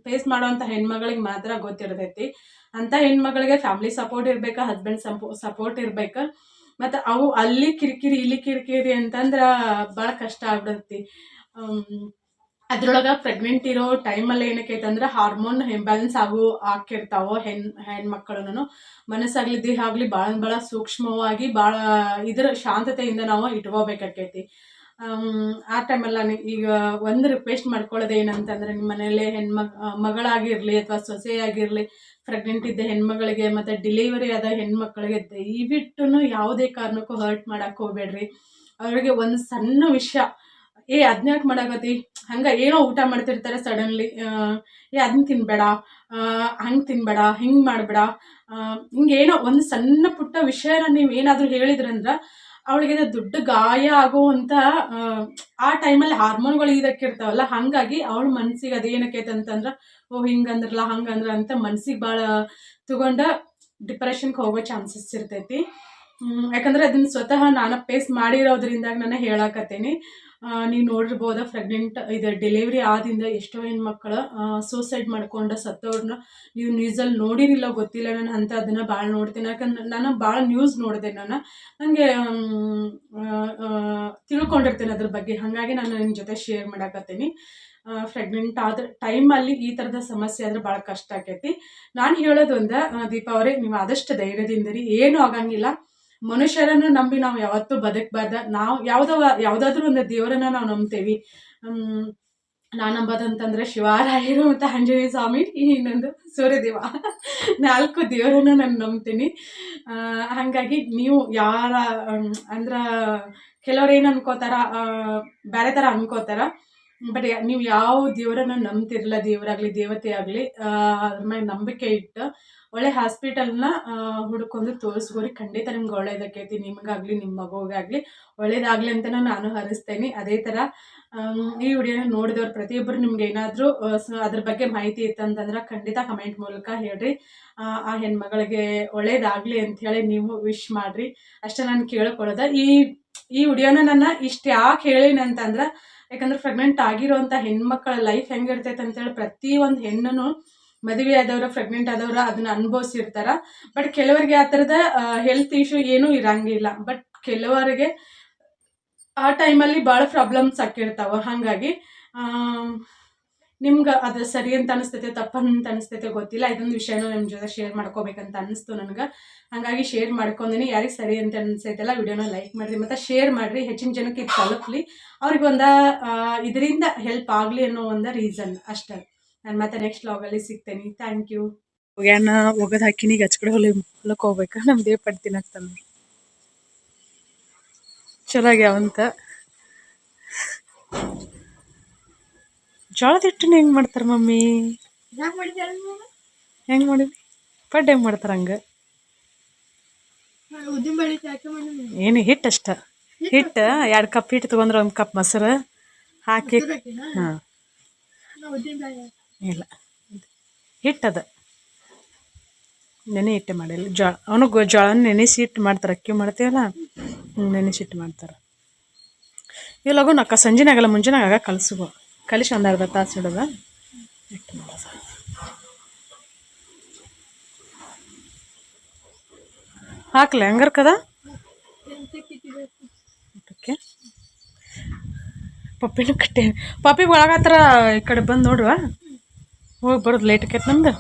ಫೇಸ್ ಮಾಡೋವಂಥ ಹೆಣ್ಮಗಳಿಗೆ ಮಾತ್ರ ಗೊತ್ತಿರ್ತೈತಿ. ಅಂಥ ಹೆಣ್ಮಗಳಿಗೆ ಫ್ಯಾಮಿಲಿ ಸಪೋರ್ಟ್ ಇರ್ಬೇಕು ಹಸ್ಬೆಂಡ್ ಸಪೋ ಸಪೋರ್ಟ್ ಇರ್ಬೇಕು. ಮತ್ತು ಅವು ಅಲ್ಲಿ ಕಿರಿಕಿರಿ ಇಲ್ಲಿ ಕಿರಿಕಿರಿ ಅಂತಂದ್ರೆ ಭಾಳ ಕಷ್ಟ ಆಗ್ಬಿಡತ್ತಿ. ಅದ್ರೊಳಗೆ ಪ್ರೆಗ್ನೆಂಟ್ ಇರೋ ಟೈಮಲ್ಲಿ ಏನಕ್ಕೆ ಅಂದ್ರ ಹಾರ್ಮೋನ್ ಇಂಬ್ಯಾಲೆನ್ಸ್ ಆಗು ಆಕಿರ್ತಾವೋ ಹೆಣ್ ಹೆಣ್ಮಕ್ಳನ್ನು. ಮನಸ್ಸಾಗ್ಲಿ ದೇಹ ಆಗಲಿ ಭಾಳ ಭಾಳ ಸೂಕ್ಷ್ಮವಾಗಿ ಭಾಳ ಇದರ ಶಾಂತತೆಯಿಂದ ನಾವು ಇಟ್ಕೋಬೇಕಾಕೈತಿ. ಆ ಟೈಮಲ್ಲಿ ನಾನು ಈಗ ಒಂದು ರಿಕ್ವೆಸ್ಟ್ ಮಾಡ್ಕೊಳ್ಳೋದು ಏನಂತಂದ್ರೆ ನಿಮ್ಮ ಮನೆಯಲ್ಲೇ ಹೆಣ್ಮಗ್ ಮಗಳಾಗಿರಲಿ ಅಥವಾ ಸೊಸೆಯಾಗಿರಲಿ ಪ್ರೆಗ್ನೆಂಟ್ ಇದ್ದ ಹೆಣ್ಮಗಳಿಗೆ ಮತ್ತು ಡಿಲಿವರಿ ಆದ ಹೆಣ್ಮಕ್ಳಿಗೆ ದಯವಿಟ್ಟು ಯಾವುದೇ ಕಾರಣಕ್ಕೂ ಹರ್ಟ್ ಮಾಡೋಕೆ ಹೋಗ್ಬೇಡ್ರಿ. ಅವರಿಗೆ ಒಂದು ಸಣ್ಣ ವಿಷಯ, ಏ ಅದನ್ಯಾಕೆ ಮಾಡಾಕತಿ ಹಂಗೆ ಏನೋ ಊಟ ಮಾಡ್ತಿರ್ತಾರೆ ಸಡನ್ಲಿ ಏ ಅದನ್ನ ತಿನ್ಬೇಡ ಹಂಗೆ ತಿನ್ಬೇಡ, ಹಿಂಗೆ ಮಾಡಬೇಡ ಹಿಂಗೇನೋ ಒಂದು ಸಣ್ಣ ಪುಟ್ಟ ವಿಷಯನ ನೀವು ಏನಾದರೂ ಹೇಳಿದ್ರಂದ್ರೆ ಅವಳಿಗೆ ದೊಡ್ಡ ಗಾಯ ಆಗುವಂತ ಆ, ಟೈಮಲ್ಲಿ ಹಾರ್ಮೋನ್ಗಳು ಇದಕ್ಕಿರ್ತಾವಲ್ಲ ಹಾಗಾಗಿ ಅವಳ ಮನಸ್ಸಿಗೆ ಅದೇನಕ್ಕೈತೆ ಅಂತಂದ್ರ ಓ ಹಿಂಗಂದ್ರಲ್ಲ ಹಂಗಂದ್ರ ಅಂತ ಮನ್ಸಿಗೆ ಭಾಳ ತಗೊಂಡ ಡಿಪ್ರೆಷನ್ಗೆ ಹೋಗೋ ಚಾನ್ಸಸ್ ಇರ್ತೈತಿ. ಯಾಕಂದ್ರೆ ಅದನ್ನ ಸ್ವತಃ ನಾನು ಪೇಸ್ ಮಾಡಿರೋದ್ರಿಂದ ನಾನು ಹೇಳಕತ್ತೀನಿ. ನೀವು ನೋಡಿರ್ಬೋದ ಪ್ರೆಗ್ನೆಂಟ್ ಇದು ಡೆಲಿವರಿ ಆದಿಂದ ಎಷ್ಟೋ ಹೆಣ್ಮಕ್ಳು ಸೂಸೈಡ್ ಮಾಡ್ಕೊಂಡ ಸತ್ತವ್ರನ್ನ ನೀವು ನ್ಯೂಸಲ್ಲಿ ನೋಡಿರಿಲ್ಲ ಗೊತ್ತಿಲ್ಲ, ನಾನು ಅಂತ ಅದನ್ನು ಭಾಳ ನೋಡ್ತೀನಿ. ಯಾಕಂದ್ರೆ ನಾನು ಭಾಳ ನ್ಯೂಸ್ ನೋಡಿದೆ ನಾನು. ನನಗೆ ತಿಳ್ಕೊಂಡಿರ್ತೀನಿ ಅದ್ರ ಬಗ್ಗೆ. ಹಾಗಾಗಿ ನಾನು ನಿಮ್ಮ ಜೊತೆ ಶೇರ್ ಮಾಡಕತ್ತೀನಿ. ಪ್ರೆಗ್ನೆಂಟ್ ಆದ ಟೈಮಲ್ಲಿ ಈ ಥರದ ಸಮಸ್ಯೆ ಆದ್ರೆ ಭಾಳ ಕಷ್ಟ ಆಕೈತಿ. ನಾನು ಹೇಳೋದೊಂದು ದೀಪಾವಳಿ ನೀವು ಆದಷ್ಟು ಧೈರ್ಯದಿಂದಿರಿ ಏನೂ ಆಗಂಗಿಲ್ಲ. ಮನುಷ್ಯರನ್ನು ನಂಬಿ ನಾವು ಯಾವತ್ತೂ ಬದುಕಬಾರ್ದ. ನಾವು ಯಾವುದೋ ಯಾವುದಾದ್ರೂ ಒಂದು ದೇವರನ್ನ ನಾವು ನಂಬ್ತೇವೆ. ನಾನು ನಂಬೋದಂತಂದ್ರೆ ಶಿವರಾಯರು ಮತ್ತು ಆಂಜನೇಯ ಸ್ವಾಮಿ, ಇನ್ನೊಂದು ಸೂರ್ಯದೇವ. ನಾಲ್ಕು ದೇವರನ್ನು ನಾನು ನಂಬ್ತೀನಿ. ಹಾಗಾಗಿ ನೀವು ಯಾರ ಅಂದ್ರೆ ಕೆಲವ್ರು ಏನು ಅನ್ಕೋತಾರ ಬೇರೆ ಥರ ಅನ್ಕೋತಾರ, ಬಟ್ ನೀವು ಯಾವ ದೇವರನ್ನ ನಂಬ್ತಿರಲ್ಲ ದೇವರಾಗಲಿ, ದೇವತೆ ಆಗಲಿ ಅದ್ರ ಮೇಲೆ ನಂಬಿಕೆ ಇಟ್ಟು ಒಳ್ಳೆ ಹಾಸ್ಪಿಟಲ್ನ ಹುಡ್ಕೊಂಡು ತೋರಿಸ್ಕೊರಿ ಖಂಡಿತ ನಿಮ್ಗೆ ಒಳ್ಳೇದಕ್ಕೈತಿ ನಿಮಗಾಗಲಿ ನಿಮ್ಮ ಮಗುಗಾಗಲಿ. ಒಳ್ಳೇದಾಗಲಿ ಅಂತ ನಾನು ಹರಿಸ್ತೇನೆ. ಅದೇ ಥರ ಈ ವಿಡಿಯೋನ ನೋಡಿದವ್ರು ಪ್ರತಿಯೊಬ್ಬರು ನಿಮ್ಗೆ ಏನಾದರೂ ಅದ್ರ ಬಗ್ಗೆ ಮಾಹಿತಿ ಇತ್ತಂತಂದ್ರೆ ಖಂಡಿತ ಕಮೆಂಟ್ ಮೂಲಕ ಹೇಳ್ರಿ. ಆ, ಹೆಣ್ಮಗಳಿಗೆ ಒಳ್ಳೇದಾಗಲಿ ಅಂಥೇಳಿ ನೀವು ವಿಶ್ ಮಾಡಿರಿ. ಅಷ್ಟೇ ನಾನು ಕೇಳ್ಕೊಳ್ಳೋದ. ಈ ಈ ವಿಡಿಯೋನ ನನ್ನ ಇಷ್ಟು ಯಾಕೆ ಹೇಳಿನ ಅಂತಂದ್ರೆ ಯಾಕಂದ್ರೆ ಪ್ರೆಗ್ನೆಂಟ್ ಆಗಿರೋಂಥ ಹೆಣ್ಮಕ್ಳ ಲೈಫ್ ಹೆಂಗಿರ್ತೈತೆ ಅಂತೇಳಿ ಪ್ರತಿಯೊಂದು ಹೆಣ್ಣು ಮದುವೆ ಆದವ್ರ ಪ್ರೆಗ್ನೆಂಟ್ ಆದವ್ರ ಅದನ್ನ ಅನುಭವಿಸಿರ್ತಾರ. ಬಟ್ ಕೆಲವರಿಗೆ ಆ ಥರದ ಹೆಲ್ತ್ ಇಶ್ಯೂ ಏನೂ ಇರಂಗಿಲ್ಲ. ಬಟ್ ಕೆಲವರಿಗೆ ಆ ಟೈಮಲ್ಲಿ ಭಾಳ ಪ್ರಾಬ್ಲಮ್ಸ್ ಆಕಿರ್ತಾವ. ಹಾಗಾಗಿ ನಿಮ್ಗೆ ಅದು ಸರಿ ಅಂತ ಅನಿಸ್ತೈತೆ ತಪ್ಪಂತ ಅನಿಸ್ತೈತೆ ಗೊತ್ತಿಲ್ಲ. ಇದೊಂದು ವಿಷಯನೂ ನಿಮ್ಮ ಜೊತೆ ಶೇರ್ ಮಾಡ್ಕೋಬೇಕಂತ ಅನಿಸ್ತು ನನಗೆ. ಹಾಗಾಗಿ ಶೇರ್ ಮಾಡ್ಕೊಂಡಿನಿ. ಯಾರಿಗೆ ಸರಿ ಅಂತ ಅನಿಸೈತಲ್ಲ, ವಿಡಿಯೋನ ಲೈಕ್ ಮಾಡಿರಿ. ಮತ್ತು ಶೇರ್ ಮಾಡಿರಿ. ಹೆಚ್ಚಿನ ಜನಕ್ಕೆ ಇದು ತಲುಪಲಿ. ಅವ್ರಿಗೆ ಒಂದು ಇದರಿಂದ ಹೆಲ್ಪ್ ಆಗಲಿ ಅನ್ನೋ ಒಂದು ರೀಸನ್ ಅಷ್ಟೇ. ನಾನು ಮತ್ತೆ ನೆಕ್ಸ್ಟ್ ಲಾಗಲ್ಲಿ ಸಿಗ್ತೇನೆ. ಥ್ಯಾಂಕ್ ಯು ಹೋಗ್ಯಾನ ಒಗದು ಹಾಕಿನಿ ಈಗ ಹಚ್ಕಡೆ ಹೊಲಿ ಹೊಲಕ್ಕೆ ಹೋಗ್ಬೇಕಾ. ನಮ್ಮ ದೇವ್ ಪಡ್ ತಿನ್ನಕ್ತಾನ ಚಲೋ ಆಗ್ಯಾವಂತ ಜೋಳದ ಹಿಟ್ಟನ್ನ ಹೆಂಗೆ ಮಾಡ್ತಾರೆ ಮಮ್ಮಿ? ಹೆಂಗೆ ಮಾಡಿದ್ವಿ ಪಡ್ಡು ಹೆಂಗೆ ಮಾಡ್ತಾರೆ ಹಂಗೆ? ಏನು ಹಿಟ್ಟು ಅಷ್ಟ? ಹಿಟ್ಟು ಎರಡು ಕಪ್ ಹಿಟ್ಟು ತೊಗೊಂಡ್ರೆ ಒಂದು ಕಪ್ ಮೊಸರು ಹಾಕಿ. ಹಾಂ. ಇಲ್ಲ. ಹಿಟ್ಟದ. ನೆನೆ ಹಿಟ್ಟು ಮಾಡಿಲ್ಲ ಜೋಳ. ಅವನು ಜೋಳ ನೆನೆಸಿ ಹಿಟ್ಟು ಮಾಡ್ತಾರೆ. ಅಕ್ಕಿ ಮಾಡ್ತೀವಲ್ಲ? ನೆನೆಸಿ ಹಿಟ್ಟು ಮಾಡ್ತಾರೆ. ಇವು ನಕ್ಕ ಸಂಜೆನೇ ಸಂಜೆನಾಗಲ್ಲ ಮುಂಜಾನೆ ಆಗ ಕಲಸುವ. ಕಲಿಸಿ ಒಂದು ಅರ್ಧ ತಾಸು ಇಡೋದ ಹಿಟ್ಟು ಮಾಡೋದು. ಹಾಕ್ಲೆ, ಹಂಗಾರ ಕದ? ಊಟಕ್ಕೆ? ಪಪ್ಪಿನೂ ಕಟ್ಟೆ ಪಪ್ಪಿ ಒಳಗತ್ರ ಈ ಕಡೆ ಬಂದು ನೋಡುವ? ಹೋಗಿ ಬರೋದು ಲೇಟ್ ಆಕೈತೆ ನಮ್ದು.